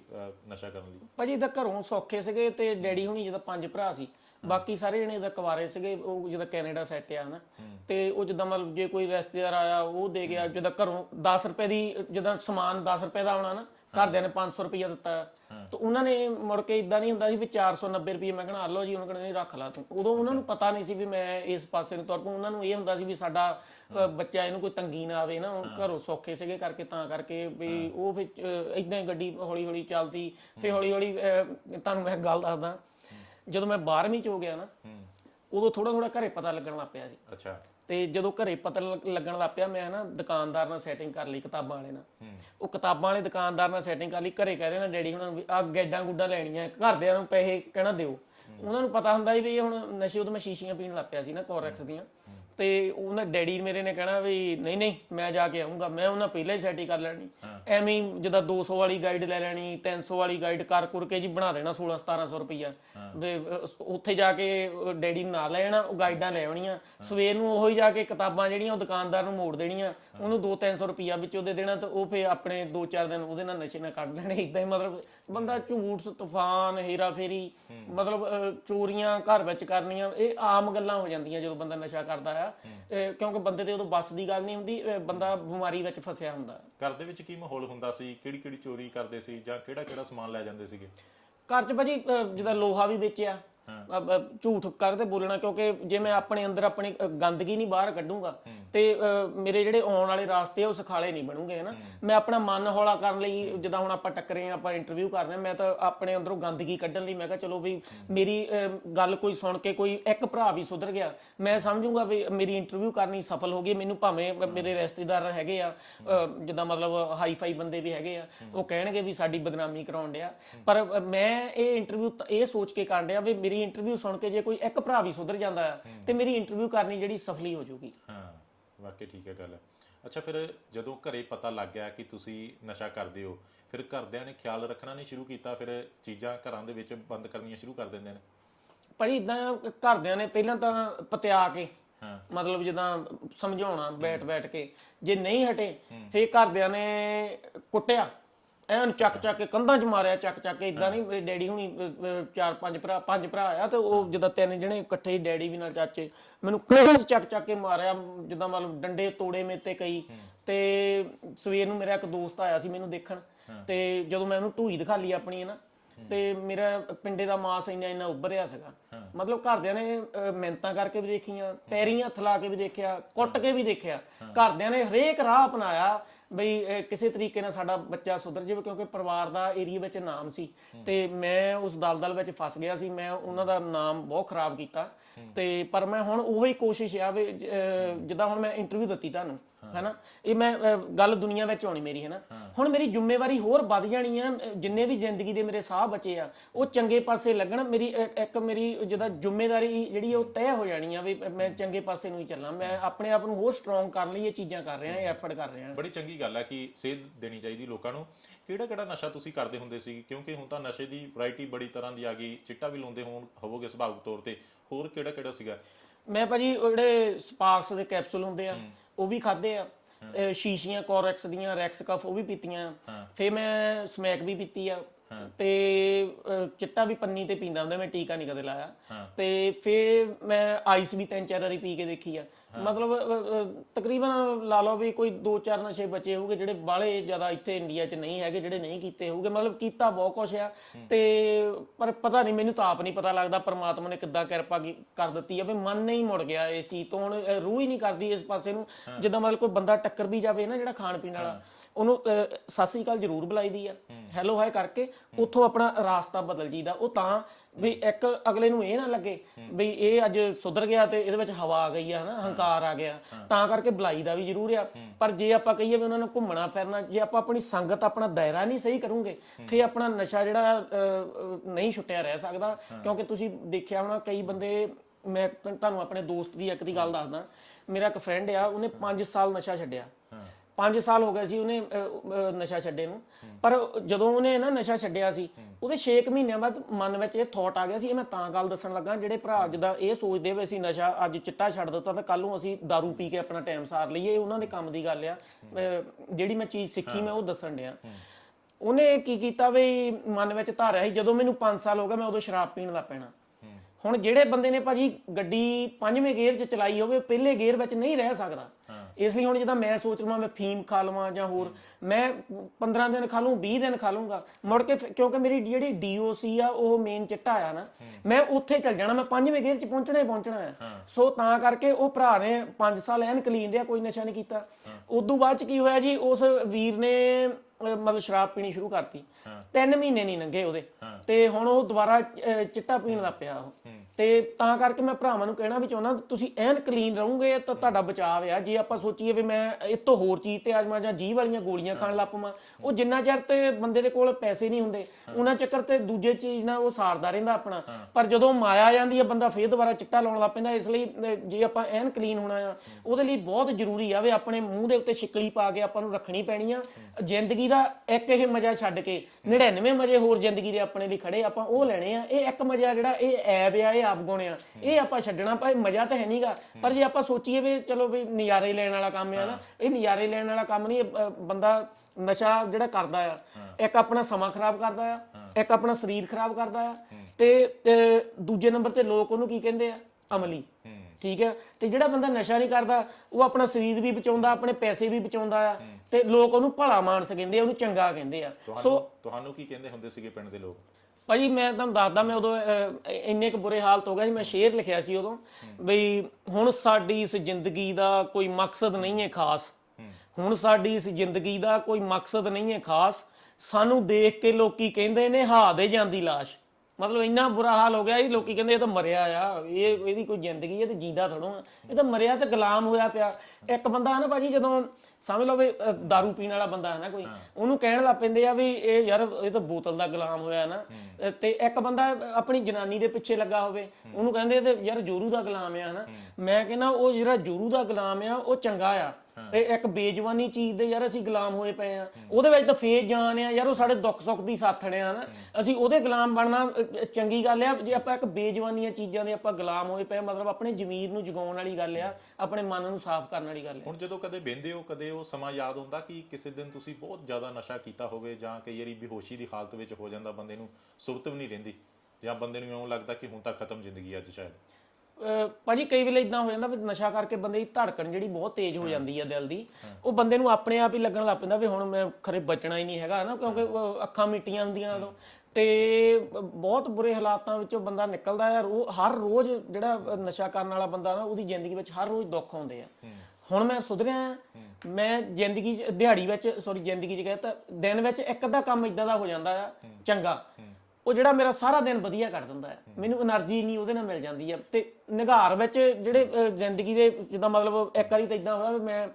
Speaker 2: ਨਸ਼ਾ ਕਰਨ ਲਈ?
Speaker 1: ਭਾਜੀ ਇਹਦਾ ਘਰੋਂ ਸੌਖੇ ਸੀਗੇ ਤੇ ਡੈਡੀ ਹੁਣੀ ਜਿਹਦਾ ਪੰਜ ਭਰਾ ਸੀ ਬਾਕੀ ਸਾਰੇ ਜਣੇ ਇਹਦਾ ਕੁਵਾਰੇ ਸੀਗੇ ਉਹ ਜਿਹਦਾ ਕੈਨੇਡਾ ਸੈੱਟ ਆ ਨਾ ਤੇ ਉਹ ਜਿੱਦਾਂ ਮਤਲਬ ਜੇ ਕੋਈ ਰਿਸ਼ਤੇਦਾਰ ਆਇਆ ਉਹ ਦੇ ਗਿਆ ਜਿਹਦਾ ਘਰੋਂ 10 ਰੁਪਏ ਦੀ ਜਿੱਦਾਂ ਸਮਾਨ 10 ਰੁਪਏ ਦਾ ਆਉਣਾ ਨਾ ਘਰਦਿਆਂ ਨੇ 500 ਰੁਪਏ ਦਿੱਤਾ। ਤੇ ਉਹਨਾਂ ਨੇ ਮੁੜ ਕੇ ਇਦਾਂ ਨਹੀਂ ਹੁੰਦਾ ਸੀ ਵੀ 490 ਰੁਪਏ ਮੈਂ ਕਹਣਾ ਲਓ ਜੀ ਉਹਨਾਂ ਕਹਿੰਦੇ ਰੱਖ ਲਾ ਤੂੰ। ਉਦੋਂ ਉਹਨਾਂ ਨੂੰ ਪਤਾ ਨਹੀਂ ਸੀ ਵੀ ਮੈਂ ਇਸ ਪਾਸੇ ਨੂੰ ਤੁਰ ਪਊਂ। ਉਹਨਾਂ ਨੂੰ ਇਹ ਹੁੰਦਾ ਸੀ ਵੀ ਸਾਡਾ ਬੱਚਾ ਇਹਨੂੰ ਕੋਈ ਤੰਗੀ ਨਾ ਆਵੇ ਨਾ ਘਰੋਂ ਸੌਖੇ ਸੀਗੇ ਕਰਕੇ ਤਾਂ ਕਰਕੇ ਵੀ ਉਹ ਫਿਰ ਇਦਾਂ ਹੀ ਗੱਡੀ ਹੌਲੀ ਹੌਲੀ ਚੱਲਦੀ ਫਿਰ ਹੌਲੀ ਹੌਲੀ ਤੁਹਾਨੂੰ ਮੈਂ ਗੱਲ ਦੱਸਦਾ। ਜਦੋਂ ਮੈਂ 12ਵੀਂ ਚ ਹੋ ਗਿਆ ਨਾ ਉਦੋਂ ਥੋੜਾ ਥੋੜਾ ਘਰੇ ਪਤਾ ਲੱਗਣ ਲੱਗ ਪਿਆ ਸੀ।
Speaker 2: ਅੱਛਾ।
Speaker 1: ਤੇ ਜਦੋਂ ਘਰੇ ਪਤਾ ਲੱਗ- ਲੱਗਣ ਲੱਗ ਪਿਆ ਮੈਂ ਨਾ ਦੁਕਾਨਦਾਰ ਨਾਲ ਸੈਟਿੰਗ ਕਰ ਲਈ ਕਿਤਾਬਾਂ ਵਾਲੇ ਨਾਲ। ਉਹ ਕਿਤਾਬਾਂ ਵਾਲੇ ਦੁਕਾਨਦਾਰ ਨਾਲ ਸੈਟਿੰਗ ਕਰ ਲਈ ਘਰੇ ਕਹਿ ਰਹੇ ਨਾ ਡੈਡੀ ਹੁਣਾਂ ਨੂੰ ਆ ਗੈਡਾਂ ਗੁੱਡਾਂ ਲੈਣੀਆਂ ਘਰਦਿਆਂ ਨੂੰ ਪੈਸੇ ਕਹਿਣਾ ਦਿਓ। ਉਹਨਾਂ ਨੂੰ ਪਤਾ ਹੁੰਦਾ ਸੀ ਵੀ ਇਹ ਹੁਣ ਨਸ਼ੇ ਉਦੋਂ ਮੈਂ ਸ਼ੀਸ਼ੀਆਂ ਪੀਣ ਲੱਗ ਪਿਆ ਸੀ ਨਾ ਕੋਰੈਕਸ ਦੀਆਂ। ਤੇ ਉਹਨਾਂ ਡੈਡੀ ਮੇਰੇ ਨੇ ਕਹਿਣਾ ਵੀ ਨਹੀਂ ਨਹੀਂ ਮੈਂ ਜਾ ਕੇ ਆਉਂਗਾ ਮੈਂ ਉਹਨਾਂ ਪਹਿਲਾਂ ਹੀ ਸੈਟਿੰਗ ਕਰ ਲੈਣੀ। ਐਵੇਂ ਹੀ ਜਿੱਦਾਂ 200 ਵਾਲੀ ਗਾਈਡ ਲੈ ਲੈਣੀ 300 ਵਾਲੀ ਗਾਈਡ ਕਰ ਕੁਰ ਕੇ ਜੀ ਬਣਾ ਦੇਣਾ 16 1700 ਰੁਪਈਆ। ਵੀ ਉੱਥੇ ਜਾ ਕੇ ਡੈਡੀ ਨੂੰ ਨਾਲ ਲੈ ਜਾਣਾ ਉਹ ਗਾਈਡਾਂ ਲੈ ਆਉਣੀਆਂ। ਸਵੇਰ ਨੂੰ ਉਹੀ ਜਾ ਕੇ ਕਿਤਾਬਾਂ ਜਿਹੜੀਆਂ ਉਹ ਦੁਕਾਨਦਾਰ ਨੂੰ ਮੋੜ ਦੇਣੀਆਂ ਉਹਨੂੰ 2-300 ਰੁਪਈਆ ਵਿੱਚੋਂ ਦੇ ਦੇਣਾ ਤੇ ਉਹ ਫੇ ਆਪਣੇ 2-4 ਦਿਨ ਉਹਦੇ ਨਾਲ ਨਸ਼ੇ ਨਾਲ ਕੱਢ ਲੈਣੇ ਇਦਾਂ ਹੀ ਮਤਲਬ ਬੰਦਾ ਝੂਠ ਤੂਫਾਨ ਹੇਰਾ ਫੇਰੀ ਮਤਲਬ ਚੋਰੀਆਂ ਘਰ ਵਿੱਚ ਕਰਨੀਆਂ ਇਹ ਆਮ ਗੱਲਾਂ ਹੋ ਜਾਂਦੀਆਂ ਜਦੋਂ ਬੰਦਾ ਨਸ਼ਾ ਕਰਦਾ ਆ। ਇਹ ਕਿਉਂਕਿ ਬੰਦੇ ਤੇ ਉਦੋਂ ਬਸ ਦੀ ਗੱਲ ਨਹੀਂ ਹੁੰਦੀ ਬੰਦਾ ਬਿਮਾਰੀ ਵਿੱਚ ਫਸਿਆ ਹੁੰਦਾ।
Speaker 2: ਘਰ ਦੇ ਵਿੱਚ ਕੀ ਮਾਹੌਲ ਹੁੰਦਾ ਸੀ? ਕਿਹੜੀ ਕਿਹੜੀ ਚੋਰੀ ਕਰਦੇ ਸੀ ਜਾਂ ਕਿਹੜਾ ਕਿਹੜਾ ਸਮਾਨ ਲੈ ਜਾਂਦੇ ਸੀਗੇ?
Speaker 1: ਘਰ 'ਚ ਭਾਜੀ ਅਹ, ਜਿੱਦਾਂ ਲੋਹਾ ਵੀ ਵੇਚਿਆ। ਝੂਠ ਕਰਦੇ ਬੋਲਣਾ ਕਿਉਂਕਿ ਜੇ ਮੈਂ ਆਪਣੇ ਅੰਦਰ ਆਪਣੀ ਗੰਦਗੀ ਨਹੀਂ ਬਾਹਰ ਕੱਢੂੰਗਾ ਤੇ ਮੇਰੇ ਜਿਹੜੇ ਆਉਣ ਵਾਲੇ ਰਾਸਤੇ ਉਹ ਸਖਾਲੇ ਨਹੀਂ ਬਣੂਗੇ ਹਨਾ? ਮੈਂ ਆਪਣਾ ਮਨ ਹੌਲਾ ਕਰਨ ਲਈ ਜਿੱਦਾਂ ਹੁਣ ਆਪਾਂ ਟੱਕਰੇ ਆਪਾਂ ਇੰਟਰਵਿਊ ਕਰ ਰਹੇ ਮੈਂ ਤਾਂ ਆਪਣੇ ਅੰਦਰੋਂ ਗੰਦਗੀ ਕੱਢਣ ਲਈ ਮੈਂ ਕਿਹਾ ਚਲੋ ਵੀ ਮੇਰੀ ਗੱਲ ਕੋਈ ਸੁਣ ਕੇ ਕੋਈ ਇੱਕ ਭਰਾ ਵੀ ਸੁਧਰ ਗਿਆ ਮੈਂ ਸਮਝੂੰਗਾ ਵੀ ਮੇਰੀ ਇੰਟਰਵਿਊ ਕਰਨੀ ਸਫਲ ਹੋ ਗਈ ਮੈਨੂੰ ਭਾਵੇਂ ਮੇਰੇ ਰਿਸ਼ਤੇਦਾਰ ਹੈਗੇ ਆ ਜਿੱਦਾਂ ਮਤਲਬ ਹਾਈ ਫਾਈ ਬੰਦੇ ਵੀ ਹੈਗੇ ਆ ਉਹ ਕਹਿਣਗੇ ਵੀ ਸਾਡੀ ਬਦਨਾਮੀ ਕਰਾਉਣ ਡਿਆ ਪਰ ਮੈਂ ਇਹ ਇੰਟਰਵਿਊ ਇਹ ਸੋਚ ਕੇ ਕਰਨ ਡਿਆ ਵੀ ਮੇਰੀ ਇੰਟਰਵਿਊ ਸੁਣ ਕੇ ਜੇ ਕੋਈ ਇੱਕ ਭਰਾ ਵੀ ਸੁਧਰ ਜਾਂਦਾ ਤੇ ਮੇਰੀ ਇੰਟਰਵਿਊ ਕਰਨੀ ਜਿਹੜੀ ਸਫਲੀ ਹੋ ਜਾਊਗੀ।
Speaker 2: ਹਾਂ ਵਾਕਈ ਠੀਕ ਹੈ ਗੱਲ। ਅੱਛਾ ਫਿਰ ਜਦੋਂ ਘਰੇ ਪਤਾ ਲੱਗ ਗਿਆ ਕਿ ਤੁਸੀਂ ਨਸ਼ਾ ਕਰਦੇ ਹੋ ਫਿਰ ਘਰਦਿਆਂ ਨੇ ਖਿਆਲ ਰੱਖਣਾ ਨਹੀਂ ਸ਼ੁਰੂ ਕੀਤਾ ਫਿਰ ਚੀਜ਼ਾਂ ਘਰਾਂ ਦੇ ਵਿੱਚ ਬੰਦ ਕਰਨੀਆਂ ਸ਼ੁਰੂ ਕਰ ਦਿੰਦੇ ਨੇ?
Speaker 1: ਪਰ ਇਦਾਂ ਘਰਦਿਆਂ ਨੇ ਪਹਿਲਾਂ ਤਾਂ ਪਤਿਆ ਕੇ
Speaker 2: ਹਾਂ।
Speaker 1: ਮਤਲਬ ਜਿੱਦਾਂ ਸਮਝਾਉਣਾ ਬੈਠ ਬੈਠ ਕੇ। ਜੇ ਨਹੀਂ ਹਟੇ ਫੇਰ ਘਰਦਿਆਂ ਨੇ ਕੁੱਟਿਆ। ਐਨ ਚੱਕ ਚੱਕ ਕੇ ਕੰਧਾਂ 'ਚ ਮਾਰਿਆ ਚੱਕ ਚੱਕ ਕੇ ਇਦਾਂ ਨਹੀਂ ਮੇਰੇ ਡੈਡੀ ਹੁਣੀ ਅਹ, ਅਹ, ਚਾਰ ਪੰਜ ਭਰਾ ਪੰਜ ਭਰਾ ਆ ਤੇ ਉਹ ਜਿੱਦਾਂ ਤਿੰਨ ਜਣੇ ਇਕੱਠੇ ਹੀ ਡੈਡੀ ਵੀ ਨਾਲ ਚਾਚੇ। ਮੈਨੂੰ ਕੰਧਾਂ 'ਚ ਚੱਕ ਚੱਕ ਕੇ ਮਾਰਿਆ ਜਿੱਦਾਂ ਮਤਲਬ ਡੰਡੇ ਤੋੜੇ ਮੇਰੇ ਤੇ ਕਈ। ਤੇ ਸਵੇਰ ਨੂੰ ਮੇਰਾ ਇੱਕ ਦੋਸਤ ਆਇਆ ਸੀ ਮੈਨੂੰ ਦੇਖਣ। ਤੇ ਜਦੋਂ ਮੈਂ ਉਹਨੂੰ ਢੂਈ ਦਿਖਾ ਲਈ ਆਪਣੀ ਨਾ ਤੇ ਮੇਰਾ ਪਿੰਡੇ ਦਾ ਮਾਸ ਇੰਨਾ ਇੰਨਾ ਉੱਭਰਿਆ ਸੀਗਾ। ਮਤਲਬ ਘਰਦਿਆਂ ਨੇ ਅਹ, ਮਿਹਨਤਾਂ ਕਰਕੇ ਵੀ ਦੇਖੀਆਂ ਪੈਰੀਂ ਹੱਥ ਲਾ ਕੇ ਵੀ ਦੇਖਿਆ ਕੁੱਟ ਕੇ ਵੀ ਦੇਖਿਆ। ਘਰਦਿਆਂ ਨੇ ਹਰੇਕ ਰਾਹ ਅਪਣਾਇਆ। ਬਈ ਅਹ, ਕਿਸੇ ਤਰੀਕੇ ਨਾਲ ਸਾਡਾ ਬੱਚਾ ਸੁਧਰ ਜਾਵੇ ਕਿਉਂਕਿ ਪਰਿਵਾਰ ਦਾ ਏਰੀਆ ਵਿੱਚ ਨਾਮ ਸੀ। ਤੇ ਮੈਂ ਉਸ ਦਲਦਲ ਵਿੱਚ ਫਸ ਗਿਆ ਸੀ ਮੈਂ ਉਹਨਾਂ ਦਾ ਨਾਮ ਬਹੁਤ ਖਰਾਬ ਕੀਤਾ। ਤੇ ਪਰ ਮੈਂ ਹੁਣ ਉਹੀ ਕੋਸ਼ਿਸ਼ ਆ ਵੀ ਜ- ਅਹ, ਜਿੱਦਾਂ ਹੁਣ ਮੈਂ ਇੰਟਰਵਿਊ ਦਿੱਤੀ ਤੁਹਾਨੂੰ ਹੈਨਾ? ਇਹ ਮੈਂ ਅਹ, ਗੱਲ ਦੁਨੀਆ ਵਿੱਚ ਆਉਣੀ ਮੇਰੀ ਹੈਨਾ? ਹੁਣ ਮੇਰੀ ਜ਼ਿੰਮੇਵਾਰੀ ਹੋਰ ਵੱਧ ਜਾਣੀ ਆ ਅਹ, ਜਿੰਨੇ ਵੀ ਜ਼ਿੰਦਗੀ ਦੇ ਮੇਰੇ ਸਾਹ ਬਚੇ ਆ ਉਹ ਚੰਗੇ ਪਾਸੇ ਲੱਗਣ। ਮੇਰੀ ਇੱਕ- ਇੱਕ ਮੇਰੀ ਜਿਹਦਾ ਜ਼ਿੰਮੇਵਾਰੀ ਜਿਹੜੀ ਆ ਉਹ ਤੈਅ ਹੋ ਜਾਣੀ ਆ ਵੀ ਮੈਂ ਚੰਗੇ ਪਾਸੇ ਨੂੰ ਹੀ ਚੱਲਾਂ। ਮੈਂ ਆਪਣੇ ਆਪ ਨੂੰ ਹੋਰ ਸਟਰੋਂਗ ਕਰਨ ਲਈ ਇਹ ਚੀਜ਼ਾਂ ਕਰ ਰਿਹਾ ਇਹ ਐਫਰਟ ਕਰ ਰਿਹਾ।
Speaker 2: ਬੜੀ ਚੰਗੀ ਗੱਲ ਹੈ ਕਿ ਸੇਧ ਦੇਣੀ ਚਾਹੀਦੀ ਲੋਕਾਂ ਨੂੰ। ਕਿਹੜਾ ਕਿਹੜਾ ਨਸ਼ਾ ਤੁਸੀਂ ਕਰਦੇ ਹੁੰਦੇ ਸੀ? ਕਿਉਂਕਿ ਹੁਣ ਤਾਂ ਨਸ਼ੇ ਦੀ ਵੈਰਾਈਟੀ ਬੜੀ ਤਰ੍ਹਾਂ ਦੀ ਆ ਗਈ ਚਿੱਟਾ ਵੀ ਲਾਉਂਦੇ ਹੋਣ ਹੋਵੋਗੇ ਸੁਭਾਵਿਕ ਤੌਰ ਤੇ। ਹੋਰ ਕਿਹੜਾ ਕਿਹੜਾ ਸੀਗਾ?
Speaker 1: ਮੈਂ ਭਾਜੀ ਉਹ ਜਿਹੜੇ ਸਪਾਰਕਸ ਦੇ ਕੈਪਸੂਲ ਹੁੰਦੇ ਆ ਉਹ ਵੀ ਖਾਦੇ ਆ। ਅਹ ਸ਼ੀਸ਼ੀਆਂ ਕੋਰੈਕਸ ਦੀਆਂ ਰੈਕਸ ਕਫ ਉਹ ਵੀ ਪੀਤੀਆਂ। ਫੇ ਮੈਂ ਸਮੈਕ ਵੀ ਪੀਤੀ ਆ। ਤੇ ਚਿੱਟਾ ਵੀ ਪੰਨੀ ਤੇ ਪੀਂਦਾ ਹੁੰਦਾ ਮੈਂ ਟੀਕਾ ਨਹੀਂ ਕਦੇ ਲਾਇਆ। ਤੇ ਫੇ ਮੈਂ ਆਈਸ ਵੀ ਤਿੰਨ ਚਾਰ ਵਾਰੀ ਪੀ ਕੇ ਦੇਖੀ ਆ। ਮਤਲਬ ਤਕਰੀਬਨ ਲਾ ਲਓ ਵੀ ਕੋਈ 2-4 ਨਸ਼ੇ ਬਚੇ ਹੋਊਗੇ ਜਿਹੜੇ ਬਾਹਲੇ ਜ਼ਿਆਦਾ ਇੱਥੇ ਇੰਡੀਆ 'ਚ ਨਹੀਂ ਹੈਗੇ ਜਿਹੜੇ ਨਹੀਂ ਕੀਤੇ ਹੋਊਗੇ। ਮਤਲਬ ਕੀਤਾ ਬਹੁਤ ਕੁਛ ਆ। ਤੇ ਪਰ ਪਤਾ ਨਹੀਂ ਮੈਨੂੰ ਤਾਂ ਆਪ ਨਹੀਂ ਪਤਾ ਲੱਗਦਾ ਪਰਮਾਤਮਾ ਨੇ ਕਿੱਦਾਂ ਕਿਰਪਾ ਕਰ ਦਿੱਤੀ ਆ। ਵੀ ਮਨ ਨਹੀਂ ਮੁੜ ਗਿਆ ਇਸ ਚੀਜ਼ ਤੋਂ। ਹੁਣ ਰੂਹ ਹੀ ਨਹੀਂ ਕਰਦੀ ਇਸ ਪਾਸੇ ਨੂੰ। ਜਿੱਦਾਂ ਮਤਲਬ ਕੋਈ ਬੰਦਾ ਟੱਕਰ ਵੀ ਜਾਵੇ ਨਾ ਜਿਹੜਾ ਖਾਣ ਪੀਣ ਵਾਲਾ ਉਹਨੂੰ ਸਤਿ ਸ੍ਰੀ ਅਕਾਲ ਜ਼ਰੂਰ ਬੁਲਾਈਦੀ ਆ। ਹੈਲੋ ਹਾਈ ਕਰਕੇ ਉੱਥੋਂ ਆਪਣਾ ਰਾਸਤਾ ਬਦਲ ਜੀਦਾ ਉਹ ਤਾਂ ਵੀ ਇੱਕ ਅਗਲੇ ਨੂੰ ਇਹ ਨਾ ਲੱਗੇ ਵੀ ਇਹ ਅੱਜ ਸੁਧਰ ਗਿਆ ਤੇ ਇਹਦੇ ਵਿੱਚ ਹਵਾ ਆ ਗਈ ਆ ਹਨਾ ਹੰਕਾਰ ਆ ਗਿਆ। ਤਾਂ ਕਰਕੇ ਬੁਲਾਈ ਦਾ ਵੀ ਜ਼ਰੂਰ ਆ। ਪਰ ਜੇ ਆਪਾਂ ਕਹੀਏ ਵੀ ਉਹਨਾਂ ਨੂੰ ਘੁੰਮਣਾ ਫਿਰਨਾ ਜੇ ਆਪਾਂ ਆਪਣੀ ਸੰਗਤ ਆਪਣਾ ਦਾਇਰਾ ਨਹੀਂ ਸਹੀ ਕਰੂੰਗੇ ਫੇ ਆਪਣਾ ਨਸ਼ਾ ਜਿਹੜਾ ਨਹੀਂ ਛੁੱਟਿਆ ਰਹਿ ਸਕਦਾ। ਕਿਉਂਕਿ ਤੁਸੀਂ ਦੇਖਿਆ ਹੋਣਾ ਕਈ ਬੰਦੇ ਮੈਂ ਤ- ਤੁਹਾਨੂੰ ਆਪਣੇ ਦੋਸਤ ਦੀ ਇੱਕ ਦੀ ਗੱਲ ਦੱਸਦਾ। ਮੇਰਾ ਇੱਕ ਫਰੈਂਡ ਆ ਉਹਨੇ 5 ਸਾਲ ਨਸ਼ਾ ਛੱਡਿਆ। 5 ਸਾਲ ਹੋ ਗਏ ਸੀ ਉਹਨੇ ਅਹ, ਅਹ, ਨਸ਼ਾ ਛੱਡੇ ਨੂੰ। ਪਰ ਜਦੋਂ ਉਹਨੇ ਨਾ ਨਸ਼ਾ ਛੱਡਿਆ ਸੀ ਉਹਦੇ 6 ਮਹੀਨਿਆਂ ਬਾਅਦ ਮਨ ਵਿੱਚ ਇਹ ਥਾਟ ਆ ਗਿਆ ਸੀ ਇਹ ਮੈਂ ਤਾਂ ਗੱਲ ਦੱਸਣ ਲੱਗਾ ਜਿਹੜੇ ਭਰਾ ਜਿੱਦਾਂ ਇਹ ਸੋਚਦੇ ਵੇ ਅਸੀਂ ਨਸ਼ਾ ਅੱਜ ਚਿੱਟਾ ਛੱਡ ਦਿੱਤਾ ਤਾਂ ਕੱਲ ਨੂੰ ਅਸੀਂ दारू ਪੀ ਕੇ ਆਪਣਾ ਟਾਈਮ ਸਾਰ ਲਈਏ ਇਹ ਉਹਨਾਂ ਦੇ ਕੰਮ ਦੀ ਗੱਲ ਆ। ਅਹ, ਜਿਹੜੀ ਮੈਂ ਚੀਜ਼ ਸਿੱਖੀ ਮੈਂ ਉਹ ਦੱਸਣ ਡਿਆ। ਉਹਨੇ ਕੀ ਕੀਤਾ ਵੀ ਮਨ ਵਿੱਚ ਧਾਰਿਆ ਸੀ ਜਦੋਂ ਮੈਨੂੰ 5 ਸਾਲ ਹੋ ਗਏ ਮੈਂ ਉਦੋਂ ਸ਼ਰਾਬ ਪੀਣ ਲੱਗ ਪੈਣਾ। ਹੁਣ ਜਿਹੜੇ ਬੰਦੇ ਨੇ ਭਾਜੀ ਗੱਡੀ ਪੰਜਵੇਂ ਗੇਅਰ 'ਚ ਚਲਾਈ ਹੋਵੇ ਪਹਿਲੇ ਗੇਅਰ ਵਿੱਚ ਨਹੀਂ ਰਹਿ ਸਕਦਾ। ਇਸ ਲਈ ਹੁਣ ਜਦੋਂ ਮੈਂ ਸੋਚ ਲਵਾਂ ਮੈਂ ਫੀਮ ਖਾ ਲਵਾਂ ਜਾਂ ਹੋਰ ਮੈਂ 15 ਦਿਨ ਖਾ ਲੂੰ 20 ਦਿਨ ਖਾ ਲੂੰਗਾ। ਮੁੜ ਕੇ ਕਿਉਂਕਿ ਮੇਰੀ ਜਿਹੜੀ ਡੀਓਸੀ ਆ ਉਹ ਮੇਨ ਚਿੱਟਾ ਆ ਨਾ ਮੈਂ ਉੱਥੇ ਚੱਲ ਜਾਣਾ ਮੈਂ ਪੰਜਵੇਂ ਗੇਅਰ 'ਚ ਪਹੁੰਚਣਾ ਹੀ ਪਹੁੰਚਣਾ ਹੈ। ਸੋ ਤਾਂ ਕਰਕੇ ਉਹ ਭਰਾ ਨੇ 5 ਸਾਲ ਐਨ ਕਲੀਨ ਰਿਹਾ ਕੋਈ ਨਸ਼ਾ ਨਹੀਂ ਕੀਤਾ। ਉਦੋਂ ਬਾਅਦ 'ਚ ਕੀ ਹੋਇਆ ਜੀ ਉਸ ਵੀਰ ਨੇ ਮਤਲਬ ਸ਼ਰਾਬ ਪੀਣੀ ਸ਼ੁਰੂ ਕਰਤੀ। ਤਿੰਨ ਮਹੀਨੇ ਨਹੀਂ ਲੰਘੇ ਉਹਦੇ। ਤੇ ਹੁਣ ਉਹ ਦੁਬਾਰਾ ਚਿੱਟਾ ਪੀਣ ਲੱਗ ਪਿਆ ਉਹ। ਤੇ ਤਾਂ ਕਰਕੇ ਮੈਂ ਭਰਾਵਾਂ ਨੂੰ ਕਹਿਣਾ ਵੀ ਚਾਹੁੰਦਾ ਤੁਸੀਂ ਐਨ ਕਲੀਨ ਰਹੋਗੇ ਤਾਂ ਤੁਹਾਡਾ ਬਚਾਅ ਆ। ਜੇ ਆਪਾਂ ਸੋਚੀਏ ਵੀ ਮੈਂ ਇਹ ਤੋਂ ਹੋਰ ਚੀਜ਼ ਤੇ ਆਜਮਾ ਜਾਂ ਜੀਭ ਵਾਲੀਆਂ ਗੋਲੀਆਂ ਖਾਣ ਲੱਗ ਪਵਾਂ ਉਹ ਜਿੰਨਾ ਚਿਰ ਤੇ ਬੰਦੇ ਦੇ ਕੋਲ ਪੈਸੇ ਨਹੀਂ ਹੁੰਦੇ ਉਹਨਾਂ ਚੱਕਰ ਤੇ ਦੂਜੇ ਚੀਜ਼ ਨਾਲ ਉਹ ਸਾਰਦਾ ਰਹਿੰਦਾ ਆਪਣਾ। ਪਰ ਜਦੋਂ ਮਾਇਆ ਆ ਜਾਂਦੀ ਹੈ ਬੰਦਾ ਫੇਰ ਦੁਬਾਰਾ ਚਿੱਟਾ ਲਾਉਣ ਲੱਗ ਪੈਂਦਾ ਇਸ ਲਈ ਜੇ ਆਪਾਂ ਐਨ ਕਲੀਨ ਹੋਣਾ ਆ ਉਹਦੇ ਲਈ ਬਹੁਤ ਜ਼ਰੂਰੀ ਆ ਵੀ ਆਪਣੇ ਮੂੰਹ ਦੇ ਉੱਤੇ ਛਿੱਕਲੀ ਪਾ ਕੇ ਆਪਾਂ ਨੂੰ ਰੱਖਣੀ ਪੈਣੀ ਆ। ਜ਼ਿੰਦਗੀ ਦਾ ਇੱਕ ਇਹ ਮਜ਼ਾ ਛੱਡ ਕੇ 99 ਮਜ਼ੇ ਹੋਰ ਜ਼ਿੰਦਗੀ ਦੇ ਆਪਣੇ ਲਈ ਖੜੇ ਆਪਾਂ ਉਹ ਲੈਣੇ ਆ। ਇਹ ਇੱਕ ਮਜ਼ਾ ਜਿਹੜਾ ਇਹ ਐਬ ਆ ਇਹ ਆਪਗੁਣ ਆ। ਇਹ ਆਪਾਂ ਛੱਡਣਾ ਭਾਈ ਮਜ਼ਾ ਤਾਂ ਹੈ ਨਹੀਂਗਾ। ਪਰ ਜੇ ਆਪਾਂ ਸੋਚੀਏ ਵੀ ਚਲੋ ਵੀ ਨਜ਼ਾਰੇ ਲੈਣ ਵਾਲਾ ਕੰਮ ਆ ਨਾ ਇਹ ਨਜ਼ਾਰੇ ਲੈਣ ਵਾਲਾ ਕੰਮ ਨਹੀਂ ਇਹ, ਬੰਦਾ ਨਸ਼ਾ ਜਿਹੜਾ ਕਰਦਾ ਆ। ਇੱਕ ਆਪਣਾ ਸਮਾਂ ਖਰਾਬ ਕਰਦਾ ਆ ਇੱਕ ਆਪਣਾ ਸਰੀਰ ਖਰਾਬ ਕਰਦਾ ਆ ਤੇ ਤੇ ਦੂਜੇ ਨੰਬਰ ਤੇ ਲੋਕ ਉਹਨੂੰ ਕੀ ਕਹਿੰਦੇ ਆ? ਅਮਲੀ। ਠੀਕ ਹੈ ਤੇ ਜਿਹੜਾ ਬੰਦਾ ਨਸ਼ਾ ਨਹੀਂ ਕਰਦਾ ਉਹ ਆਪਣਾ ਸਰੀਰ ਵੀ ਬਚਾਉਂਦਾ ਆਪਣੇ ਪੈਸੇ ਵੀ ਬਚਾਉਂਦਾ ਆ। ਤੇ ਲੋਕ ਉਹਨੂੰ ਭਲਾ ਮਾਨਸ ਕਹਿੰਦੇ ਆ ਉਹਨੂੰ ਚੰਗਾ ਕਹਿੰਦੇ ਆ।
Speaker 2: ਤੁਹਾਨੂੰ ਤੁਹਾਨੂੰ ਕੀ ਕਹਿੰਦੇ ਹੁੰਦੇ ਸੀਗੇ ਪਿੰਡ ਦੇ ਲੋਕ?
Speaker 1: ਭਾਜੀ ਮੈਂ ਤੁਹਾਨੂੰ ਦੱਸਦਾ ਮੈਂ ਉਦੋਂ ਅਹ, ਇੰਨੇ ਕੁ ਬੁਰੇ ਹਾਲਤ ਹੋ ਗਿਆ ਸੀ ਮੈਂ ਸ਼ੇਰ ਲਿਖਿਆ ਸੀ ਉਦੋਂ ਬਈ ਹੁਣ ਸਾਡੀ ਇਸ ਜ਼ਿੰਦਗੀ ਦਾ ਕੋਈ ਮਕਸਦ ਨਹੀਂ ਹੈ ਖਾਸ। ਹੁਣ ਸਾਡੀ ਇਸ ਜ਼ਿੰਦਗੀ ਦਾ ਕੋਈ ਮਕਸਦ ਨਹੀਂ ਹੈ ਖਾਸ। ਸਾਨੂੰ ਦੇਖ ਕੇ ਲੋਕੀ ਕਹਿੰਦੇ ਨੇ ਹਾ ਦੇ ਜਾਂਦੀ ਲਾਸ਼। ਮਤਲਬ ਇੰਨਾ ਬੁਰਾ ਹਾਲ ਹੋ ਗਿਆ ਇਹ ਲੋਕੀ ਕਹਿੰਦੇ ਇਹ ਤਾਂ ਮਰਿਆ ਆ ਇਹ ਇਹਦੀ ਕੋਈ ਜ਼ਿੰਦਗੀ ਹੈ ਤੇ ਜੀਦਾ ਥੜੋ ਆ। ਇਹ ਤਾਂ ਮਰਿਆ ਤੇ ਗੁਲਾਮ ਹੋਇਆ ਪਿਆ। ਇੱਕ ਬੰਦਾ ਹੈ ਨਾ ਭਾਜੀ ਜਦੋਂ ਸਮਝ ਲਓ ਵੀ ਅ, ਦਾਰੂ ਪੀਣ ਵਾਲਾ ਬੰਦਾ ਹੈ ਨਾ ਕੋਈ ਉਹਨੂੰ ਕਹਿਣ ਲੱਗ ਪੈਂਦੇ ਆ ਵੀ ਇਹ ਯਾਰ ਇਹ ਤਾਂ ਬੋਤਲ ਦਾ ਗੁਲਾਮ ਹੋਇਆ ਨਾ। ਅ, ਤੇ ਇੱਕ ਬੰਦਾ ਆਪਣੀ ਜਨਾਨੀ ਦੇ ਪਿੱਛੇ ਲੱਗਾ ਹੋਵੇ ਉਹਨੂੰ ਕਹਿੰਦੇ ਇਹ ਤੇ ਯਾਰ ਜੋਰੂ ਦਾ ਗੁਲਾਮ ਆ ਹਨਾ ਮੈਂ ਕਹਿੰਦਾ ਉਹ ਜਿਹੜਾ ਜੋਰੂ ਦਾ ਗੁਲਾਮ ਆ ਉਹ ਚੰਗਾ ਆ। ਇਹ ਇੱਕ ਬੇਜਵਾਨੀ ਚੀਜ਼ ਦੇ ਯਾਰ ਅਸੀਂ ਗੁਲਾਮ ਹੋਏ ਪਏ ਆ। ਉਹਦੇ ਵਿੱਚ ਤਾਂ ਫੇਜ ਜਾਨ ਆ ਯਾਰ ਉਹ ਸਾਡੇ ਦੁੱਖ ਸੁੱਖ ਦੀ ਸਾਥਣੇ ਆ ਨਾ। ਅਸੀਂ ਉਹਦੇ ਗੁਲਾਮ ਬਣਨਾ ਚੰਗੀ ਗੱਲ ਆ। ਜੇ ਆਪਾਂ ਇੱਕ ਬੇਜਵਾਨੀਆਂ ਚੀਜ਼ਾਂ ਦੇ ਆਪਾਂ ਗੁਲਾਮ ਹੋਏ ਪਏ ਮਤਲਬ ਆਪਣੇ ਜ਼ਮੀਰ ਨੂੰ ਜਗਾਉਣ ਵਾਲੀ ਗੱਲ ਆ ਆਪਣੇ ਮਨ ਨੂੰ ਸਾਫ਼ ਕਰਨ ਵਾਲੀ ਗੱਲ ਆ।
Speaker 2: ਹੁਣ ਜਦੋਂ ਕਦੇ ਬਹਿੰਦੇ ਹੋ ਕਦੇ ਉਹ ਸਮਾਂ ਯਾਦ ਹੁੰਦਾ ਕਿ ਕਿਸੇ ਦਿਨ ਤੁਸੀਂ ਬਹੁਤ ਜ਼ਿਆਦਾ ਨਸ਼ਾ ਕੀਤਾ ਹੋਵੇ ਜਾਂ ਕਈ ਵਾਰੀ ਬੇਹੋਸ਼ੀ ਦੀ ਹਾਲਤ ਵਿੱਚ ਹੋ ਜਾਂਦਾ ਬੰਦੇ ਨੂੰ ਸੁਰਤ ਵੀ ਨਹੀਂ ਰਹਿੰਦੀ ਜਾਂ ਬੰਦੇ ਨੂੰ ਇਉਂ ਲੱਗਦਾ ਕਿ ਹੁਣ ਤਾਂ ਖਤਮ ਜ਼ਿੰਦਗੀ ਅੱਜ ਸ਼ਾਇਦ।
Speaker 1: ਭਾਜੀ ਕਈ ਵੇਲੇ ਇਦਾਂ ਹੋ ਜਾਂਦਾ ਵੀ ਨਸ਼ਾ ਕਰਕੇ ਬੰਦੇ ਦੀ ਧੜਕਣ ਜਿਹੜੀ ਬਹੁਤ ਤੇਜ਼ ਹੋ ਜਾਂਦੀ ਆ ਦਿਲ ਦੀ। ਉਹ ਬੰਦੇ ਨੂੰ ਆਪਣੇ ਆਪ ਹੀ ਲੱਗਣ ਲੱਗ ਪੈਂਦਾ ਵੀ ਹੁਣ ਮੈਂ ਖਰੇ ਬਚਣਾ ਹੀ ਨਹੀਂ ਹੈਗਾ ਨਾ ਕਿਉਂਕਿ ਅੱਖਾਂ ਮੀਟੀਆਂ ਹੁੰਦੀਆਂ ਉਦੋਂ। ਤੇ ਬਹੁਤ ਬੁਰੇ ਹਾਲਾਤਾਂ ਵਿੱਚੋਂ ਬੰਦਾ ਨਿਕਲਦਾ ਰੋ- ਹਰ ਰੋਜ਼ ਜਿਹੜਾ ਨਸ਼ਾ ਕਰਨ ਵਾਲਾ ਬੰਦਾ ਨਾ ਉਹਦੀ ਜ਼ਿੰਦਗੀ ਵਿੱਚ ਹਰ ਰੋਜ਼ ਦੁੱਖ ਆਉਂਦੇ ਆ। ਹੁਣ ਮੈਂ ਸੁਧਰਿਆ ਮੈਂ ਜ਼ਿੰਦਗੀ ਦਿਹਾੜੀ ਵਿੱਚ ਸੌਰੀ ਜ਼ਿੰਦਗੀ 'ਚ ਕਹਿੰਦਾ ਦਿਨ ਵਿੱਚ ਇੱਕ ਅੱਧਾ ਕੰਮ ਇਦਾਂ ਦਾ ਹੋ ਜਾਂਦਾ ਆ ਚੰਗਾ। ਉਹ ਜਿਹੜਾ ਮੇਰਾ ਸਾਰਾ ਦਿਨ ਵਧੀਆ ਕਰ ਦਿੰਦਾ ਹੈ। ਮੈਨੂੰ એનર્ਜੀ ਨਹੀਂ ਉਹਦੇ ਨਾਲ ਮਿਲ ਜਾਂਦੀ ਹੈ ਤੇ ਨਿਗਾਰ ਵਿੱਚ ਜਿਹੜੇ ਜ਼ਿੰਦਗੀ ਦੇ ਜਿੱਦਾਂ ਮਤਲਬ ਇੱਕ ਵਾਰੀ ਤਾਂ ਇਦਾਂ ਹੋਇਆ ਵੀ ਮੈਂ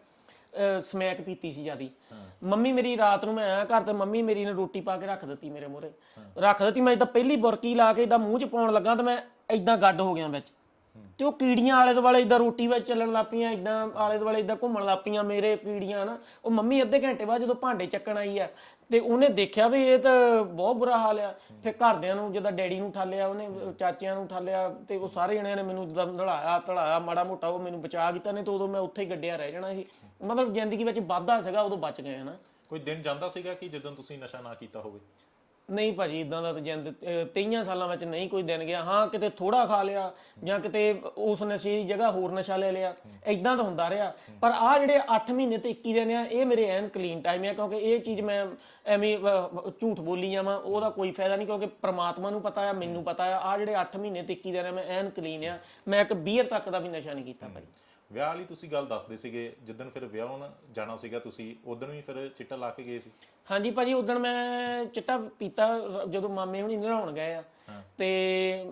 Speaker 1: ਸਮੈਕ ਪੀਤੀ ਸੀ ਜਿਆਦੀ। ਮੰਮੀ ਮੇਰੀ ਰਾਤ ਨੂੰ ਮੈਂ ਆਇਆ ਘਰ ਤੇ ਮੰਮੀ ਮੇਰੀ ਨੇ ਰੋਟੀ ਪਾ ਕੇ ਰੱਖ ਦਿੱਤੀ ਮੇਰੇ ਮੂਹਰੇ। ਰੱਖ ਦਿੱਤੀ ਮੈਂ ਇਦਾਂ ਪਹਿਲੀ ਬੁਰਕੀ ਲਾ ਕੇ ਇਦਾਂ ਮੂੰਹ 'ਚ ਪਾਉਣ ਲੱਗਾ ਤੇ ਮੈਂ ਇਦਾਂ ਗੱਡ ਹੋ ਗਿਆ ਵਿੱਚ। ਤੇ ਉਹ ਕੀੜੀਆਂ ਆਲੇ ਦੁਆਲੇ ਇਦਾਂ ਰੋਟੀ ਵਿੱਚ ਚੱਲਣ ਪਈਆਂ ਇਦਾਂ ਆਲੇ ਦੁਆਲੇ ਇਦਾਂ ਘੁੰਮਣ ਲੱਗ ਲੱਪੀਆਂ ਮੇਰੇ ਕੀੜੀਆਂ ਨਾ ਉਹ ਮੰਮੀ ਅੱਧੇ ਘੰਟੇ ਬਾਅਦ ਜਦੋਂ ਭਾਂਡੇ ਚੱਕਣ ਆਈ ਆ ਤੇ ਉਹਨੇ ਦੇਖਿਆ ਵੀ ਇਹ ਤਾਂ ਬਹੁਤ ਬੁਰਾ ਹਾਲ ਆ। ਫਿਰ ਘਰਦਿਆਂ ਨੂੰ ਜਿੱਦਾਂ ਡੈਡੀ ਨੂੰ ਠਾਲਿਆ, ਉਹਨੇ ਚਾਚਿਆਂ ਨੂੰ ਠਾਲਿਆ ਤੇ ਉਹ ਸਾਰੇ ਜਣਿਆਂ ਨੇ ਮੈਨੂੰ ਜਦੋਂ ਨੜਾਇਆ ਧੜਾਇਆ ਮਾੜਾ ਮੋਟਾ ਉਹ ਮੈਨੂੰ ਬਚਾ ਕੀਤਾ ਨੇ ਤੇ ਉਦੋਂ ਮੈਂ ਉੱਥੇ ਹੀ ਗੱਡਿਆ ਰਹਿ ਜਾਣਾ ਸੀ। ਮਤਲਬ ਜ਼ਿੰਦਗੀ ਵਿੱਚ ਵਾਧਾ ਸੀਗਾ, ਉਦੋਂ ਬਚ ਗਏ ਹਨਾ।
Speaker 2: ਕੋਈ ਦਿਨ ਜਾਂਦਾ ਸੀਗਾ ਕਿ ਜਦੋਂ ਤੁਸੀਂ ਨਸ਼ਾ ਨਾ ਕੀਤਾ ਹੋਵੇ?
Speaker 1: ਨਹੀਂ ਭਾਜੀ ਇਦਾਂ ਦਾ ਤਾਂ ਜਿੰਦ 23 ਸਾਲਾਂ ਵਿੱਚ ਨਹੀਂ ਕੋਈ ਦਿਨ ਗਿਆ। ਹਾਂ, ਕਿਤੇ ਥੋੜਾ ਖਾ ਲਿਆ ਜਾਂ ਕਿਤੇ ਉਸ ਨਸ਼ੇ ਦੀ ਜਗ੍ਹਾ ਹੋਰ ਨਸ਼ਾ ਲੈ ਲਿਆ। ਇਦਾਂ ਤਾਂ ਹੁੰਦਾ ਰਿਹਾ। ਪਰ ਆ ਜਿਹੜੇ 8 ਮਹੀਨੇ ਤੇ 21 ਦਿਨ ਆ, ਇਹ ਮੇਰੇ ਐਨ ਕਲੀਨ ਟਾਈਮ ਆ, ਕਿਉਂਕਿ ਇਹ ਚੀਜ਼ ਮੈਂ ਐਵੇਂ ਝੂਠ ਬੋਲੀ ਜਾਵਾਂ, ਉਹਦਾ ਕੋਈ ਫਾਇਦਾ ਨਹੀਂ, ਕਿਉਂਕਿ ਪ੍ਰਮਾਤਮਾ ਨੂੰ ਪਤਾ ਆ, ਮੈਨੂੰ ਪਤਾ ਆ। ਆ ਜਿਹੜੇ 8 ਮਹੀਨੇ ਤੇ 21 ਦਿਨ ਆ, ਮੈਂ ਐਨ ਕਲੀਨ ਆ। ਮੈਂ ਇੱਕ ਬੀਅਰ ਤੱਕ ਦਾ ਵੀ ਨਸ਼ਾ ਨਹੀਂ ਕੀਤਾ, ਭਾਜੀ।
Speaker 2: ਵਿਆਹ ਵਾਲੀ ਤੁਸੀਂ ਗੱਲ ਦੱਸਦੇ ਸੀਗੇ, ਜਿੱਦਣ ਫਿਰ ਵਿਆਹਣ ਜਾਣਾ ਸੀਗਾ ਤੁਸੀਂ, ਉਦੋਂ ਵੀ ਫਿਰ ਚਿੱਟਾ ਲਾ ਕੇ ਗਏ ਸੀ?
Speaker 1: ਹਾਂਜੀ ਭਾਜੀ, ਉਦੋਂ ਮੈਂ ਚਿੱਟਾ ਪੀਤਾ ਰ- ਜਦੋਂ ਮਾਮੇ ਹੁਣੀ ਨਹਾਉਣ ਗਏ ਆ। ਤੇ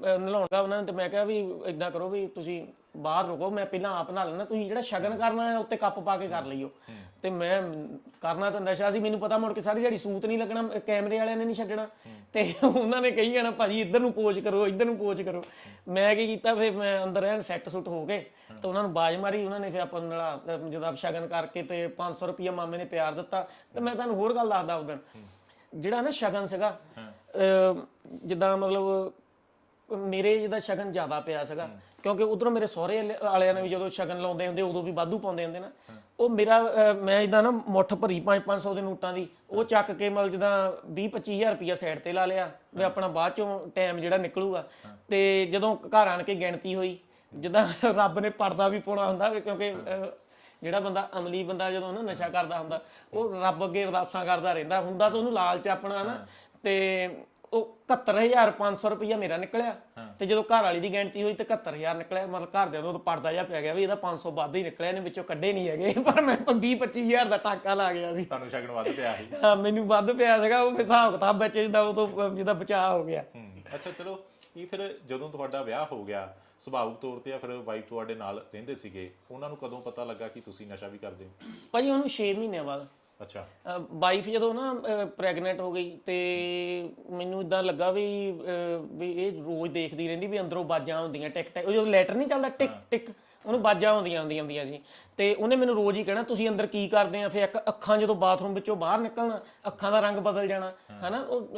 Speaker 1: ਨਲਾਉਣ ਦਾ ਉਹਨਾਂ ਨੇ ਤੇ ਮੈਂ ਕਿਹਾ ਵੀ ਇਦਾਂ ਕਰੋ ਵੀ ਤੁਸੀਂ ਬਾਹਰ ਰੁਕੋ, ਮੈਂ ਪਹਿਲਾਂ ਆਪ ਨਹਾ ਲੈਣਾ ਤੁਸੀਂ ਜਿਹੜਾ ਸ਼ਗਨ ਕਰਨਾ ਹੈ ਉੱਤੇ ਕੱਪ ਪਾ ਕੇ ਕਰ ਲਈਓ। ਤੇ ਮੈਂ ਕਰਨਾ ਤਾਂ ਨਸ਼ਾ ਸੀ, ਮੈਨੂੰ ਪਤਾ ਮੁੜ ਕੇ ਸਾਰੀ ਦਿਹਾੜੀ ਸੂਤ ਨਹੀਂ ਲੱਗਣਾ ਕੈਮਰੇ ਵਾਲਿਆਂ ਨੇ ਨਹੀਂ ਛੱਡਣਾ। ਤੇ ਉਹਨਾਂ ਨੇ ਕਹੀ ਜਾਣਾ, ਭਾਜੀ, ਇੱਧਰ ਨੂੰ ਪੋਜ਼ ਕਰੋ, ਇੱਧਰ ਨੂੰ ਪੋਜ਼ ਕਰੋ। ਮੈਂ ਕੀ ਕੀਤਾ, ਫਿਰ ਮੈਂ ਅੰਦਰ ਐਨ ਸੈੱਟ ਸੁੱਟ ਹੋ ਕੇ ਤੇ ਉਹਨਾਂ ਨੂੰ ਬਾਜ ਮਾਰੀ, ਉਹਨਾਂ ਨੇ ਫਿਰ ਆਪਾਂ ਨੂੰ ਜਦੋਂ ਸ਼ਗਨ ਕਰਕੇ ਤੇ 500 ਰੁਪਏ ਮਾਮੇ ਨੇ ਪਿਆਰ ਦਿੱਤਾ, ਤੇ ਮੈਂ ਤੁਹਾਨੂੰ ਹੋਰ ਗੱਲ ਦੱਸਦਾ ਉਸ ਦਿਨ। ਜਿਹੜਾ ਨਾ ਸ਼ਗਨ ਸੀਗਾ ਜਿੱਦਾਂ ਮਤਲਬ ਮੇਰੇ ਜਿਹਦਾ ਸ਼ਗਨ ਜ਼ਿਆਦਾ ਪਿਆ ਸੀਗਾ ਕਿਉਂਕਿ ਉਧਰੋਂ ਮੇਰੇ ਸਹੁਰੇ ਵਾਲੇ- ਵਾਲਿਆਂ ਨੇ ਵੀ ਜਦੋਂ ਸ਼ਗਨ ਲਾਉਂਦੇ ਹੁੰਦੇ ਉਦੋਂ ਵੀ ਵਾਧੂ ਪਾਉਂਦੇ ਹੁੰਦੇ ਨਾ। ਉਹ ਮੇਰਾ ਮੈਂ ਇਦਾਂ ਨਾ ਮੁੱਠ ਭਰੀ 5-500 ਦੇ ਨੋਟਾਂ ਦੀ ਉਹ ਚੱਕ ਕੇ ਮਤਲਬ ਜਿੱਦਾਂ 20-25000 ਰੁਪਇਆ ਸਾਈਡ ਤੇ ਲਾ ਲਿਆ ਵੀ ਆਪਣਾ ਬਾਅਦ ਚੋਂ ਟਾਈਮ ਜਿਹੜਾ ਨਿਕਲੂਗਾ। ਤੇ ਜਦੋਂ ਘਰ ਆਣ ਕੇ ਗਿਣਤੀ ਹੋਈ ਜਿੱਦਾਂ ਰੱਬ ਨੇ ਪਰਦਾ ਵੀ ਪਾਉਣਾ ਹੁੰਦਾ ਕਿਉਂਕਿ ਜਿਹੜਾ ਬੰਦਾ ਅਮਲੀ ਬੰਦਾ ਜਦੋਂ ਨਾ ਨਸ਼ਾ ਕਰਦਾ ਹੁੰਦਾ ਉਹ ਰੱਬ ਅੱਗੇ ਅਰਦਾਸਾਂ ਕਰਦਾ ਰਹਿੰਦਾ ਹੁੰਦਾ ਤਾਂ ਉਹਨੂੰ ਲਾਲਚ ਆਪਣਾ ਨਾ ਤੇ ਉਹ 71500 ਰੁਪਇਆ ਮੇਰਾ ਨਿਕਲਿਆ ਤੇ ਜਦੋਂ ਘਰ ਵਾਲੀ ਦੀ ਗਿਣਤੀ ਹੋਈ ਤੇ 71000 ਨਿਕਲਿਆ ਮਤਲਬ ਘਰ ਦੇ ਤੋਂ ਪਰਦਾ ਜਿਹਾ ਪੈ ਗਿਆ ਵੀ ਇਹਦਾ 500 ਵੱਧ ਹੀ ਨਿਕਲਿਆ ਇਹਨੇ ਵਿੱਚੋਂ ਕੱਢੇ ਨਹੀਂ ਹੈਗੇ ਪਰ ਮੈਂ 20 25000 ਦਾ ਟਾਕਾ ਲਾ ਗਿਆ ਸੀ।
Speaker 2: ਤੁਹਾਨੂੰ ਸ਼ਗਨ ਵੱਧ ਪਿਆ ਸੀ।
Speaker 1: ਹਾਂ, ਮੈਨੂੰ ਵੱਧ ਪਿਆ ਸੀਗਾ ਉਹ ਹਿਸਾਬ ਕਿਤਾਬ ਵਿੱਚ ਜਿੱਦਾਂ ਉਹ ਤੋਂ ਜਿੱਦਾਂ ਬਚਾਅ ਹੋ ਗਿਆ।
Speaker 2: ਅੱਛਾ ਚਲੋ ਇਹ ਫਿਰ ਜਦੋਂ ਤੁਹਾਡਾ ਵਿਆਹ ਹੋ ਗਿਆ ਸੁਭਾਵਿਕ ਤੌਰ ਤੇ ਜਾਂ ਫਿਰ ਵਾਈਫ ਤੁਹਾਡੇ ਨਾਲ ਰਹਿੰਦੇ ਸੀਗੇ ਉਹਨਾਂ ਨੂੰ ਕਦੋਂ ਪਤਾ ਲੱਗਾ ਕਿ ਤੁਸੀਂ ਨਸ਼ਾ ਵੀ ਕਰਦੇ ਹੋ?
Speaker 1: ਭਾਜੀ ਉਹਨੂੰ 6 ਮਹੀਨਿਆਂ ਬਾਅਦ।
Speaker 2: ਅੱਛਾ।
Speaker 1: ਵਾਈਫ ਜਦੋਂ ਨਾ ਪ੍ਰੈਗਨੈਂਟ ਹੋ ਗਈ ਤੇ ਮੈਨੂੰ ਇਦਾਂ ਲੱਗਾ ਵੀ ਵੀ ਇਹ ਰੋਜ਼ ਦੇਖਦੀ ਰਹਿੰਦੀ ਵੀ ਅੰਦਰੋਂ ਬਾਜਾਂ ਹੁੰਦੀਆਂ ਟਿਕ ਟਿਕ ਉਹ ਜਦੋਂ ਲੈਟਰ ਨਹੀਂ ਚੱਲਦਾ ਟਿਕ ਟਿਕ ਉਹਨੂੰ ਬਾਜਾਂ ਹੁੰਦੀਆਂ ਹੁੰਦੀਆਂ ਹੁੰਦੀਆਂ ਜੀ। ਤੇ ਉਹਨੇ ਮੈਨੂੰ ਰੋਜ਼ ਹੀ ਕਹਿਣਾ ਤੁਸੀਂ ਅੰਦਰ ਕੀ ਕਰਦੇ ਆ? ਫਿਰ ਇੱਕ ਅੱਖਾਂ ਜਦੋਂ ਬਾਥਰੂਮ ਵਿੱਚੋਂ ਬਾਹਰ ਨਿਕਲਣਾ ਅੱਖਾਂ ਦਾ ਰੰਗ ਬਦਲ ਜਾਣਾ ਹਨਾ? ਉਹ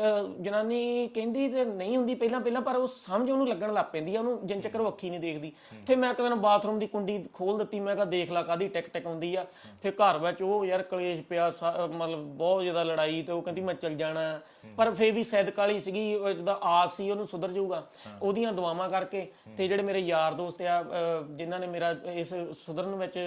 Speaker 1: ਜਨਾਨੀ ਕਹਿੰਦੀ ਤੇ ਨਹੀਂ ਹੁੰਦੀ ਪਹਿਲਾਂ ਪਹਿਲਾਂ ਪਰ ਉਹ ਸਮਝ ਉਹਨੂੰ ਲੱਗਣ ਲੱਗ ਪੈਂਦੀ ਆ ਉਹਨੂੰ ਜਿੰਨ ਚੱਕਰ ਉਹ ਅੱਖੀ ਨਹੀਂ ਦੇਖਦੀ। ਫਿਰ ਮੈਂ ਦਿਨ ਬਾਥਰੂਮ ਦੀ ਕੁੰਡੀ ਖੋਲ ਦਿੱਤੀ ਮੈਂ ਕਿਹਾ ਦੇਖ ਲਾ ਕਾਦੀ ਟਿਕ ਟਿਕ ਹੁੰਦੀ ਆ। ਫਿਰ ਘਰ ਵਿੱਚ ਉਹ ਯਾਰ ਕਲੇਸ਼ ਪਿਆ ਸਾ- ਮਤਲਬ ਬਹੁਤ ਜ਼ਿਆਦਾ ਲੜਾਈ ਤੇ ਉਹ ਕਹਿੰਦੀ ਮੈਂ ਚੱਲ ਜਾਣਾ। ਪਰ ਫਿਰ ਵੀ ਸੈਦ ਕਾਲੀ ਸੀਗੀ ਜਿਹਦਾ ਆਸ ਸੀ ਉਹਨੂੰ ਸੁਧਰ ਜਾਊਗਾ। ਉਹਦੀਆਂ ਦੁਆਵਾਂ ਕਰਕੇ ਤੇ ਜਿਹੜੇ ਮੇਰੇ ਯਾਰ ਦੋਸਤ ਆ ਜਿਨ੍ਹਾਂ ਨੇ ਮੇਰਾ ਇਸ ਸੁਧਰਨ ਵਿੱਚ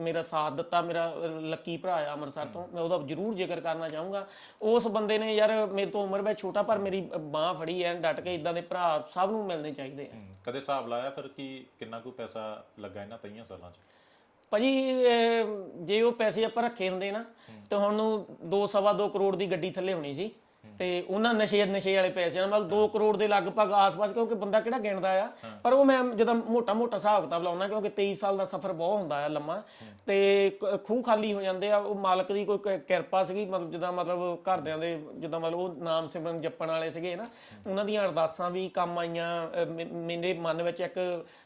Speaker 1: ਮੇਰਾ ਸਾਥ ਦਿੱਤਾ ਮੇਰਾ ਲੱਕੀ ਭਰਾ ਆ ਅੰਮ੍ਰਿਤਸਰ ਤੋਂ ਮੈਂ ਉਹਦਾ ਜ਼ਰੂਰ ਜ਼ਿਕਰ ਕਰਨਾ ਚਾਹੂੰਗਾ। ਉਸ ਬੰਦੇ ਨੇ ਯਾਰ ਮੇਰੇ ਤੋਂ ਉਮਰ ਵਿੱਚ ਛੋਟਾ ਪਰ ਮੇਰੀ ਬਾਹ ਫੜੀ ਐ ਡਟ ਕੇ ਇਦਾਂ ਦੇ ਭਰਾ ਸਭ ਨੂੰ ਮਿਲਣੇ ਚਾਹੀਦੇ ਆ।
Speaker 2: ਕਦੇ ਹਿਸਾਬ ਲਾਇਆ ਫਿਰ ਕਿ ਕਿੰਨਾ ਕੁ ਪੈਸਾ ਲੱਗਾ ਇਹਨਾਂ ਤਈਆਂ ਸਾਲਾਂ 'ਚ?
Speaker 1: ਭਾਜੀ ਜੇ ਉਹ ਪੈਸੇ ਆਪਾਂ ਰੱਖੇ ਹੁੰਦੇ ਨਾ ਤੇ ਹੁਣ ਨੂੰ 2 ਸਵਾ 2 ਕਰੋੜ ਦੀ ਗੱਡੀ ਥੱਲੇ ਹੋਣੀ ਸੀ। ਤੇ ਉਹਨਾਂ ਨਸ਼ੇ ਨਸ਼ੇ ਵਾਲੇ ਪੈਸੇ ਨਾਲ ਮਤਲਬ 2 ਕਰੋੜ ਦੇ ਲਗਭਗ ਆਸ-ਪਾਸ ਕਿਉਂਕਿ ਬੰਦਾ ਕਿਹੜਾ ਗਿਣਦਾ ਆ? ਪਰ ਉਹ ਮੈਂ ਜਦੋਂ ਮੋਟਾ ਮੋਟਾ ਹਿਸਾਬ ਕਿਤਾਬ ਲਾਉਣਾ ਕਿਉਂਕਿ 23 ਸਾਲ ਦਾ ਸਫ਼ਰ ਬਹੁਤ ਹੁੰਦਾ ਆ ਲੰਮਾ ਤੇ ਖੂਹ ਖਾਲੀ ਹੋ ਜਾਂਦੇ ਆ ਉਹ ਮਾਲਕ ਦੀ ਕੋਈ ਕਿਰਪਾ ਸੀਗੀ ਮਤਲਬ ਜਿੱਦਾਂ ਮਤਲਬ ਘਰਦਿਆਂ ਦੇ ਜਿੱਦਾਂ ਮਤਲਬ ਉਹ ਨਾਮ ਸਿਮਰਨ ਜਪਣ ਵਾਲੇ ਸੀਗੇ ਨਾ ਉਹਨਾਂ ਦੀਆਂ ਅਰਦਾਸਾਂ ਵੀ ਕੰਮ ਆਈਆਂ ਮੇਰੇ ਮਨ ਵਿੱਚ ਇੱਕ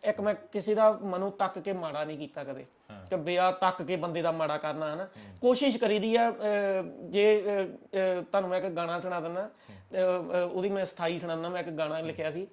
Speaker 1: ਇੱਕ ਮੈਂ ਕਿਸੇ ਦਾ ਮਨੋਂ ਤੱਕ ਕੇ ਮਾੜਾ ਨਹੀਂ ਕੀਤਾ ਕਦੇ। ਕਿ ਬਿਆ ਤੱਕ ਕੇ ਬੰਦੇ ਦਾ ਮਾੜਾ ਕਰਨਾ ਹੈ ਨਾ ਕੋਸ਼ਿਸ਼ ਕਰੀਦੀ ਆ ਜੇ ਤੁਹਾਨੂੰ ਮੈਂ ਇੱਕ ਗਾਣਾ ਸੁਣਾ ਦਿੰਦਾ ਉਹਦੀ ਮੈਂ ਸਥਾਈ ਸੁਣਾਉਂਦਾ ਮੈਂ ਇੱਕ ਗਾਣਾ ਲਿਖਿਆ ਸੀ।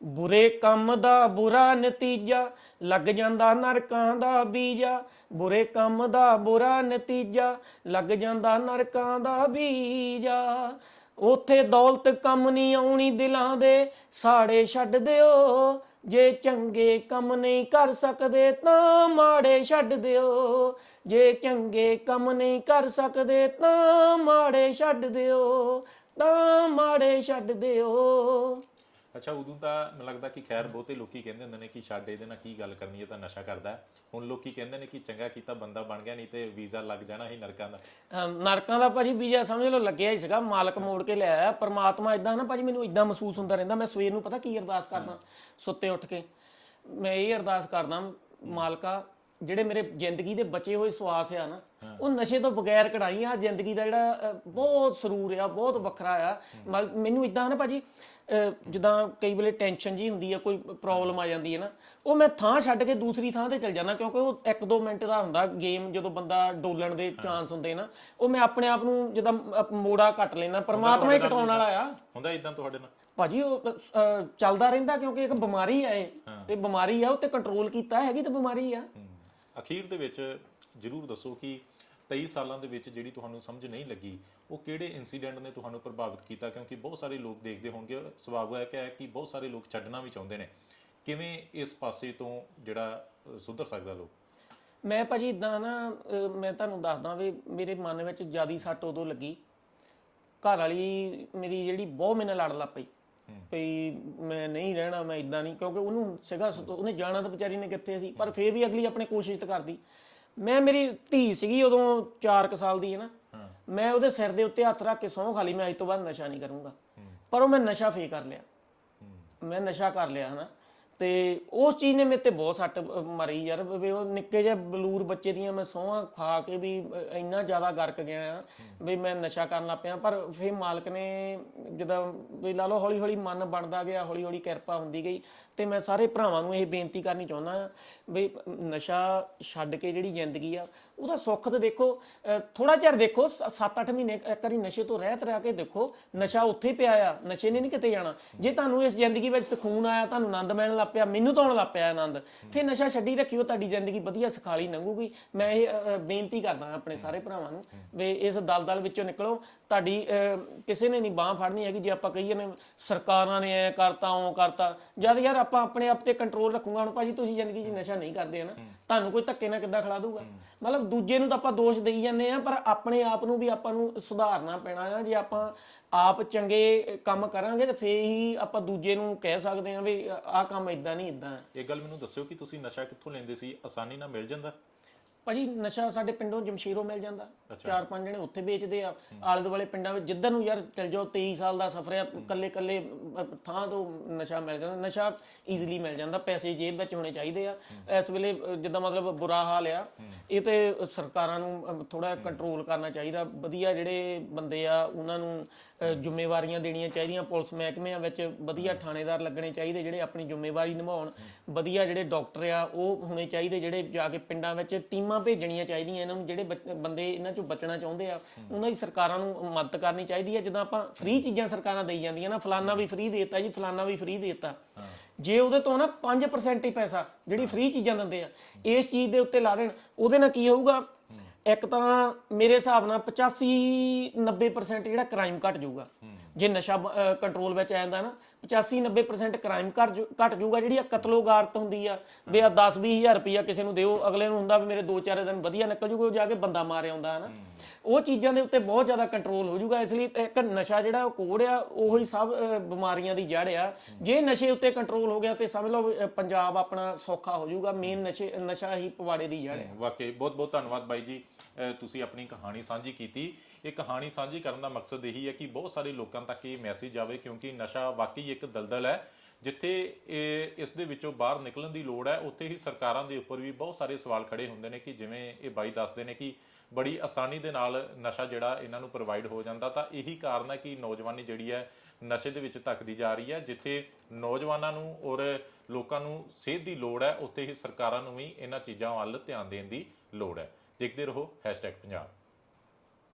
Speaker 1: ਬੁਰੇ ਕੰਮ ਦਾ ਬੁਰਾ ਨਤੀਜਾ, ਲੱਗ ਜਾਂਦਾ ਨਰਕਾਂ ਦਾ ਬੀਜਾ। ਬੁਰੇ ਕੰਮ ਦਾ ਬੁਰਾ ਨਤੀਜਾ, ਲੱਗ ਜਾਂਦਾ ਨਰਕਾਂ ਦਾ ਬੀਜਾ। ਉਥੇ ਦੌਲਤ ਕੰਮ ਨਹੀਂ ਆਉਣੀ ਦਿਲਾਂ ਦੇ, ਸਾੜੇ ਛੱਡ ਦਿਓ। ਜੇ ਚੰਗੇ ਕੰਮ ਨਹੀਂ ਕਰ ਸਕਦੇ ਤਾਂ ਮਾੜੇ ਛੱਡ ਦਿਓ। ਜੇ ਚੰਗੇ ਕੰਮ ਨਹੀਂ ਕਰ ਸਕਦੇ ਤਾਂ ਮਾੜੇ ਛੱਡ ਦਿਓ। ਤਾਂ ਮਾੜੇ ਛੱਡ ਦਿਓ।
Speaker 2: ਅੱਛਾ ਉਦੋਂ ਤਾਂ ਮੈਨੂੰ ਲੱਗਦਾ ਕਿ ਖੈਰ ਬਹੁਤੇ ਲੋਕੀ ਕਹਿੰਦੇ ਹੁੰਦੇ ਨੇ ਕਿ ਛੱਡ ਇਹਦੇ ਨਾਲ ਕੀ ਗੱਲ ਕਰਨੀ ਹੈ ਤਾਂ ਨਸ਼ਾ ਕਰਦਾ। ਹੁਣ ਲੋਕੀ ਕਹਿੰਦੇ ਨੇ ਕਿ ਚੰਗਾ ਕੀਤਾ ਬੰਦਾ ਬਣ ਗਿਆ ਨਹੀਂ ਤੇ ਵੀਜ਼ਾ ਲੱਗ ਜਾਣਾ ਸੀ ਨਰਕਾਂ ਦਾ।
Speaker 1: ਨਰਕਾਂ ਦਾ ਭਾਜੀ ਵੀਜ਼ਾ ਸਮਝ ਲਓ ਲੱਗਿਆ ਹੀ ਸੀਗਾ ਮਾਲਕ ਮੋੜ ਕੇ ਲਿਆਇਆ ਪਰਮਾਤਮਾ ਇਦਾਂ ਨਾ ਭਾਜੀ ਮੈਨੂੰ ਇਦਾਂ ਮਹਿਸੂਸ ਹੁੰਦਾ ਰਹਿੰਦਾ। ਮੈਂ ਸਵੇਰ ਨੂੰ ਪਤਾ ਕੀ ਅਰਦਾਸ ਕਰਦਾ ਸੁੱਤੇ ਉੱਠ ਕੇ। ਮੈਂ ਇਹ ਅਰਦਾਸ ਕਰਦਾ ਮਾਲਕਾ ਜਿਹੜੇ ਮੇਰੇ ਜ਼ਿੰਦਗੀ ਦੇ ਬਚੇ ਹੋਏ ਸਵਾਸ ਆ ਨਾ ਉਹ ਨਸ਼ੇ ਤੋਂ ਬਗੈਰ ਕਢਾਈ ਆ ਜ਼ਿੰਦਗੀ ਦਾ ਜਿਹੜਾ ਅ, ਬਹੁਤ ਸਰੂਰ ਆ ਬਹੁਤ ਵੱਖਰਾ ਆ। ਮਲ- ਮੈਨੂੰ ਇਦਾਂ ਨਾ ਭਾਜੀ ਅ, ਜਿੱਦਾਂ ਕਈ ਵੇਲੇ ਟੈਨਸ਼ਨ ਜੀ ਹੁੰਦੀ ਆ ਕੋਈ ਪ੍ਰੋਬਲਮ ਆ ਜਾਂਦੀ ਹੈ ਨਾ ਉਹ ਮੈਂ ਥਾਂ ਛੱਡ ਕੇ ਦੂਸਰੀ ਥਾਂ ਤੇ ਚਲ ਜਾਂਦਾ ਕਿਉਂਕਿ ਉਹ 1-2 ਮਿੰਟ ਦਾ ਹੁੰਦਾ ਗੇਮ ਜਦੋਂ ਬੰਦਾ ਡੋਲਣ ਦੇ ਚਾਂਸ ਹੁੰਦੇ ਨਾ ਉਹ ਮੈਂ ਆਪਣੇ ਆਪ ਨੂੰ ਜਿੱਦਾਂ ਅ, ਮੋੜਾ ਕੱਟ ਲੈਣਾ ਪਰਮਾਤਮਾ ਹੀ ਕਟਾਉਣ ਵਾਲਾ ਆ।
Speaker 2: ਹੁੰਦਾ ਇਦਾਂ ਤੁਹਾਡੇ ਨਾਲ?
Speaker 1: ਭਾਜੀ ਉਹ ਚੱਲਦਾ ਰਹਿੰਦਾ ਕਿਉਂਕਿ ਇੱਕ ਬਿਮਾਰੀ ਆ ਇਹ। ਇਹ ਬਿਮਾਰੀ ਆ ਉਹ ਤੇ ਕੰਟਰੋਲ ਕੀਤਾ ਹੈਗੀ ਤਾਂ ਬਿਮਾਰੀ ਆ।
Speaker 2: ਅਖੀਰ ਦੇ ਵਿੱਚ ਜਰੂਰ ਦੱਸੋ ਕਿ 23 ਸਾਲਾਂ ਦੇ ਵਿੱਚ ਜਿਹੜੀ ਤੁਹਾਨੂੰ ਸਮਝ ਨਹੀਂ ਲੱਗੀ, ਉਹ ਕਿਹੜੇ ਇਨਸੀਡੈਂਟ ਨੇ ਤੁਹਾਨੂੰ ਪ੍ਰਭਾਵਿਤ ਕੀਤਾ? ਕਿਉਂਕਿ ਬਹੁਤ ਸਾਰੇ ਲੋਕ ਦੇਖਦੇ ਹੋਣਗੇ ਸੁਭਾਵਿਕ ਹੈ ਕਿ ਬਹੁਤ ਸਾਰੇ ਲੋਕ ਛੱਡਣਾ ਵੀ ਚਾਹੁੰਦੇ ਨੇ। ਕਿਵੇਂ ਇਸ ਪਾਸੇ ਤੋਂ ਜਿਹੜਾ ਸੁਧਰ ਸਕਦਾ ਲੋਕ?
Speaker 1: ਮੈਂ ਭਾਜੀ ਇਦਾਂ ਨਾ ਮੈਂ ਤੁਹਾਨੂੰ ਦੱਸਦਾ ਵੀ ਮੇਰੇ ਮਨ ਵਿੱਚ ਜਿਆਦੀ ਸੱਟ ਉਦੋਂ ਲੱਗੀ। ਘਰ ਵਾਲੀ ਮੇਰੀ ਜਿਹੜੀ ਬਹੁਤ ਮੇਰੇ ਨਾਲ ਲੜ ਲੱਗ ਵੀ ਮੈਂ ਨਹੀਂ ਰਹਿਣਾ ਮੈਂ ਇਦਾਂ ਨਹੀਂ ਕਿਉਂਕਿ ਉਹਨੂੰ ਸੀਗਾ ਸ- ਉਹਨੇ ਜਾਣਾ ਤਾਂ ਵਿਚਾਰੀ ਨੇ ਕਿੱਥੇ ਸੀ ਪਰ ਫੇਰ ਵੀ ਅਗਲੀ ਆਪਣੇ ਕੋਸ਼ਿਸ਼ ਤਾਂ ਕਰਦੀ। ਮੈਂ ਮੇਰੀ ਧੀ ਸੀਗੀ ਉਦੋਂ 4 ਸਾਲ ਦੀ ਹੈ ਨਾ ਮੈਂ ਉਹਦੇ ਸਿਰ ਦੇ ਉੱਤੇ ਹੱਥ ਰੱਖ ਕੇ ਸਹੁੰ ਖਾਲੀ ਮੈਂ ਅੱਜ ਤੋਂ ਬਾਅਦ ਨਸ਼ਾ ਨਹੀਂ ਕਰੂੰਗਾ। ਪਰ ਉਹ ਮੈਂ ਨਸ਼ਾ ਫੇਰ ਕਰ ਲਿਆ। ਮੈਂ ਨਸ਼ਾ ਕਰ ਲਿਆ ਹਨਾ। ਤੇ ਉਸ ਚੀਜ਼ ਨੇ ਮੇਰੇ ਤੇ ਬਹੁਤ ਸੱਟ ਅਹ, ਮਾਰੀ ਯਾਰ। ਵੀ ਉਹ ਨਿੱਕੇ ਜਿਹੇ ਬਲੂਰ ਬੱਚੇ ਦੀਆਂ ਮੈਂ ਸੋਹਾਂ ਖਾ ਕੇ ਵੀ ਇੰਨਾ ਜ਼ਿਆਦਾ ਗਰਕ ਗਿਆ ਆ ਵੀ ਮੈਂ ਨਸ਼ਾ ਕਰਨ ਲੱਗ ਪਿਆ। ਪਰ ਫਿਰ ਮਾਲਕ ਨੇ ਜਦੋਂ ਵੀ ਲਾ ਲਓ ਹੌਲੀ ਹੌਲੀ ਮਨ ਬਣਦਾ ਗਿਆ ਹੌਲੀ ਹੌਲੀ ਕਿਰਪਾ ਹੁੰਦੀ ਗਈ ਤੇ ਮੈਂ ਸਾਰੇ ਭਰਾਵਾਂ ਨੂੰ ਇਹ ਬੇਨਤੀ ਕਰਨੀ ਚਾਹੁੰਦਾ ਆ ਵੀ ਨਸ਼ਾ ਛੱਡ ਕੇ ਜਿਹੜੀ ਜ਼ਿੰਦਗੀ ਆ ਉਹਦਾ ਸੁੱਖ ਤੇ ਦੇਖੋ ਥੋੜਾ ਚਿਰ ਦੇਖੋ 7-8 ਮਹੀਨੇ ਇੱਕ ਵਾਰੀ ਨਸ਼ੇ ਤੋਂ ਰਹਿਤ ਰਹਿ ਕੇ ਦੇਖੋ ਨਸ਼ਾ ਉੱਥੇ ਪਿਆ ਆ ਨਸ਼ੇ ਨੇ ਨਹੀਂ ਕਿਤੇ ਜਾਣਾ। ਜੇ ਤੁਹਾਨੂੰ ਇਸ ਜ਼ਿੰਦਗੀ ਵਿੱਚ ਸਕੂਨ ਆਇਆ ਤੁਹਾਨੂੰ ਆਨੰਦ ਮਿਲਣ ਲੱਗ ਪਿਆ ਮੈਨੂੰ ਤਾਂ ਆਉਣ ਲੱਗ ਪਿਆ ਆਨੰਦ। ਫਿਰ ਨਸ਼ਾ ਛੱਡੀ ਰੱਖਿਓ ਤੁਹਾਡੀ ਜ਼ਿੰਦਗੀ ਵਧੀਆ ਸਖਾਲੀ ਲੰਘੂਗੀ। ਮੈਂ ਇਹ ਅ, ਬੇਨਤੀ ਕਰਦਾ ਆਪਣੇ ਸਾਰੇ ਭਰਾਵਾਂ ਨੂੰ ਵੀ ਇਸ ਦਲਦਲ ਵਿੱਚੋਂ ਨਿਕਲੋ। ਤੁਹਾਡੀ ਕਿਸੇ ਨੇ ਨਹੀਂ ਬਾਹ ਫੜਨੀ ਹੈਗੀ ਜੇ ਆਪਾਂ ਕਹੀਏ ਨੇ ਸਰਕਾਰਾਂ ਨੇ ਐ ਕਰਤਾ ਉਹ ਕਰਤਾ। ਜਦ ਯਾਰ ਆਪਾਂ ਆਪਣੇ ਆਪ ਤੇ ਕੰਟਰੋਲ ਰੱਖੂਗਾ ਹੁਣ ਭਾਜੀ ਤੁਸੀਂ ਜ਼ਿੰਦਗੀ 'ਚ ਨਸ਼ਾ ਨਹੀਂ ਕਰਦੇ ਹਨਾ? ਤੁਹਾਨੂੰ ਕੋਈ ਧੱਕੇ ਨਾਲ ਕਿੱਦਾਂ ਖਿਲਾ ਦੂਗਾ ਮਤਲਬ ਦੂਜੇ ਨੂੰ ਤਾਂ ਆਪਾਂ ਦੋਸ਼ ਦੇਈ ਜਾਂਦੇ ਆ ਪਰ ਆਪਣੇ ਆਪ ਨੂੰ ਵੀ ਆਪਾਂ ਨੂੰ ਸੁਧਾਰਨਾ ਪੈਣਾ ਆ। ਜੇ ਆਪਾਂ ਆਪ ਚੰਗੇ ਕੰਮ ਕਰਾਂਗੇ ਤੇ ਫੇਰ ਹੀ ਆਪਾਂ ਦੂਜੇ ਨੂੰ ਕਹਿ ਸਕਦੇ ਆ ਵੀ ਆਹ ਕੰਮ ਇਦਾਂ ਨਹੀਂ ਇਦਾਂ
Speaker 2: ਇਹ ਗੱਲ ਮੈਨੂੰ ਦੱਸਿਓ ਕਿ ਤੁਸੀਂ ਨਸ਼ਾ ਕਿੱਥੋਂ ਲੈਂਦੇ ਸੀ? ਆਸਾਨੀ ਨਾਲ ਮਿਲ ਜਾਂਦਾ?
Speaker 1: ਭਾਜੀ ਨਸ਼ਾ ਸਾਡੇ ਪਿੰਡੋਂ ਜਮਸ਼ੀਰੋਂ ਮਿਲ ਜਾਂਦਾ। ਚਾਰ ਪੰਜ ਜਣੇ ਉੱਥੇ ਵੇਚਦੇ ਆ। ਆਲੇ ਦੁਆਲੇ ਪਿੰਡਾਂ ਵਿੱਚ ਜਿੱਧਰ ਨੂੰ ਯਾਰ ਚਲ ਜਾਓ 23 ਸਾਲ ਦਾ ਸਫ਼ਰ ਆ ਕੱਲੇ ਕੱਲੇ ਥਾਂ ਤੋਂ ਨਸ਼ਾ ਮਿਲ ਜਾਂਦਾ। ਨਸ਼ਾ ਈਜ਼ੀਲੀ ਮਿਲ ਜਾਂਦਾ ਪੈਸੇ ਜੇਬ ਵਿੱਚ ਹੋਣੇ ਚਾਹੀਦੇ ਆ। ਇਸ ਵੇਲੇ ਜਿੱਦਾਂ ਮਤਲਬ ਬੁਰਾ ਹਾਲ ਆ ਇਹ ਤੇ ਸਰਕਾਰਾਂ ਨੂੰ ਥੋੜਾ ਕੰਟਰੋਲ ਕਰਨਾ ਚਾਹੀਦਾ। ਵਧੀਆ ਜਿਹੜੇ ਬੰਦੇ ਆ ਉਹਨਾਂ ਨੂੰ ਜ਼ਿੰਮੇਵਾਰੀਆਂ ਦੇਣੀਆਂ ਚਾਹੀਦੀਆਂ। ਪੁਲਿਸ ਮਹਿਕਮਿਆਂ ਵਿੱਚ ਵਧੀਆ ਥਾਣੇਦਾਰ ਲੱਗਣੇ ਚਾਹੀਦੇ ਜਿਹੜੇ ਆਪਣੀ ਜ਼ਿੰਮੇਵਾਰੀ ਨਿਭਾਉਣ। ਵਧੀਆ ਜਿਹੜੇ ਡਾਕਟਰ ਆ ਉਹ ਹੋਣੇ ਚਾਹੀਦੇ ਜਿਹੜੇ ਜਾ ਕੇ ਪਿੰਡਾਂ ਵਿੱਚ ਟੀਮਾਂ ਭੇਜਣੀਆਂ ਚਾਹੀਦੀਆਂ ਇਹਨਾਂ ਨੂੰ ਜਿਹੜੇ ਬੰਦੇ ਇਹਨਾਂ ਚੋਂ ਬਚਣਾ ਚਾਹੁੰਦੇ ਆ ਉਹਨਾਂ ਦੀ ਸਰਕਾਰਾਂ ਨੂੰ ਮਦਦ ਕਰਨੀ ਚਾਹੀਦੀ ਹੈ ਜਿੱਦਾਂ ਆਪਾਂ ਫ੍ਰੀ ਚੀਜ਼ਾਂ ਸਰਕਾਰਾਂ ਦੇਈ ਜਾਂਦੀਆਂ ਨਾ ਫਲਾਨਾ ਵੀ ਫ੍ਰੀ ਦੇਤਾ ਜੀ ਫਲਾਨਾ ਵੀ ਫ੍ਰੀ ਦੇਤਾ। ਜੇ ਉਹਦੇ ਤੋਂ ਨਾ 5% ਹੀ ਪੈਸਾ ਜਿਹੜੀ ਫ੍ਰੀ ਚੀਜ਼ਾਂ ਦਿੰਦੇ ਆ ਇਸ ਚੀਜ਼ ਦੇ ਉੱਤੇ ਲਾ ਦੇਣ ਉਹਦੇ ਨਾਲ ਕੀ ਹੋਊਗਾ? ਇੱਕ ਤਾਂ ਮੇਰੇ ਹਿਸਾਬ ਨਾਲ 85 90% ਜਿਹੜਾ ਕ੍ਰਾਈਮ ਘਟ ਜਾਊਗਾ। ਜੇ ਨਸ਼ਾ ਕੰਟਰੋਲ ਵਿੱਚ ਆ ਜਾਂਦਾ ਨਾ 85 90% ਕ੍ਰਾਈਮ ਘਟ ਜੂ- ਘਟ ਜਾਊਗਾ, ਜਿਹੜੀ ਆ ਕਤਲੋਗਾਰਤ ਹੁੰਦੀ ਆ, ਵੀ ਆ 10 20000 ਰੁਪਇਆ ਕਿਸੇ ਨੂੰ ਦਿਓ, ਅਗਲੇ ਨੂੰ ਹੁੰਦਾ ਵੀ ਮੇਰੇ 2-4 ਦਿਨ ਵਧੀਆ ਨਿਕਲ ਜੂਗੇ, ਉਹ ਜਾ ਕੇ ਬੰਦਾ ਮਾਰਿਆ ਆਉਂਦਾ ਹਨਾ। ਉਹ ਚੀਜ਼ਾਂ ਦੇ ਉੱਤੇ ਬਹੁਤ ਜ਼ਿਆਦਾ ਕੰਟਰੋਲ ਹੋ ਜਾਊਗਾ, ਇਸ ਲਈ ਇੱਕ ਨਸ਼ਾ ਜਿਹੜਾ ਉਹ ਕੋੜ ਆ, ਉਹੀ ਸਭ ਬਿਮਾਰੀਆਂ ਦੀ ਜੜ ਆ। ਜੇ ਨਸ਼ੇ ਉੱਤੇ ਕੰਟਰੋਲ ਹੋ ਗਿਆ ਤੇ ਸਮਝ ਲਓ ਪੰਜਾਬ ਆਪਣਾ ਸੌਖਾ ਹੋ ਜਾਊਗਾ ਮੇਨ ਨਸ਼ੇ, ਨਸ਼ਾ ਹੀ ਪਵਾੜੇ ਦੀ ਜੜ ਹੈ
Speaker 2: ਵਾਕਈ ਬਹੁਤ ਬਹੁਤ ਧੰਨਵਾਦ ਬਾਈ ਜੀ ਤੁਸੀਂ ਆਪਣੀ ਕਹਾਣੀ ਸਾਂਝੀ ਕੀਤੀ। ਇਹ ਕਹਾਣੀ ਸਾਂਝੀ ਕਰਨ ਦਾ ਮਕਸਦ ਇਹੀ ਹੈ ਕਿ ਬਹੁਤ ਸਾਰੇ ਲੋਕਾਂ ਤੱਕ ਇਹ ਮੈਸੇਜ ਜਾਵੇ ਕਿਉਂਕਿ ਨਸ਼ਾ ਵਾਕਈ ਇੱਕ ਦਲਦਲ ਹੈ। ਜਿੱਥੇ ਇਹ, ਇਸ ਦੇ ਵਿੱਚੋਂ ਬਾਹਰ ਨਿਕਲਣ ਦੀ ਲੋੜ ਹੈ, ਉੱਥੇ ਹੀ ਸਰਕਾਰਾਂ ਦੇ ਉੱਪਰ ਵੀ ਬਹੁਤ ਸਾਰੇ ਸਵਾਲ ਖੜੇ ਹੁੰਦੇ ਨੇ ਕਿ ਜਿਵੇਂ ਇਹ ਬਾਈ ਦੱਸਦੇ ਨੇ ਕਿ ਬੜੀ ਆਸਾਨੀ ਦੇ ਨਾਲ ਨਸ਼ਾ ਜਿਹੜਾ ਇਹਨਾਂ ਨੂੰ ਪ੍ਰੋਵਾਈਡ ਹੋ ਜਾਂਦਾ, ਤਾਂ ਇਹੀ ਕਾਰਨ ਹੈ ਕਿ ਨੌਜਵਾਨੀ ਜਿਹੜੀ ਹੈ ਨਸ਼ੇ ਦੇ ਵਿੱਚ ਧੱਕਦੀ ਜਾ ਰਹੀ ਹੈ, ਜਿੱਥੇ ਨੌਜਵਾਨਾਂ ਨੂੰ ਔਰ ਲੋਕਾਂ ਨੂੰ ਸਿਹਤ ਦੀ ਲੋੜ ਹੈ, ਉੱਥੇ ਹੀ ਸਰਕਾਰਾਂ ਨੂੰ ਵੀ ਇਹਨਾਂ ਚੀਜ਼ਾਂ ਵੱਲ ਧਿਆਨ ਦੇਣ ਦੀ ਲੋੜ ਹੈ। ਦੇਖਦੇ ਰਹੋ #ਪੰਜਾਬ।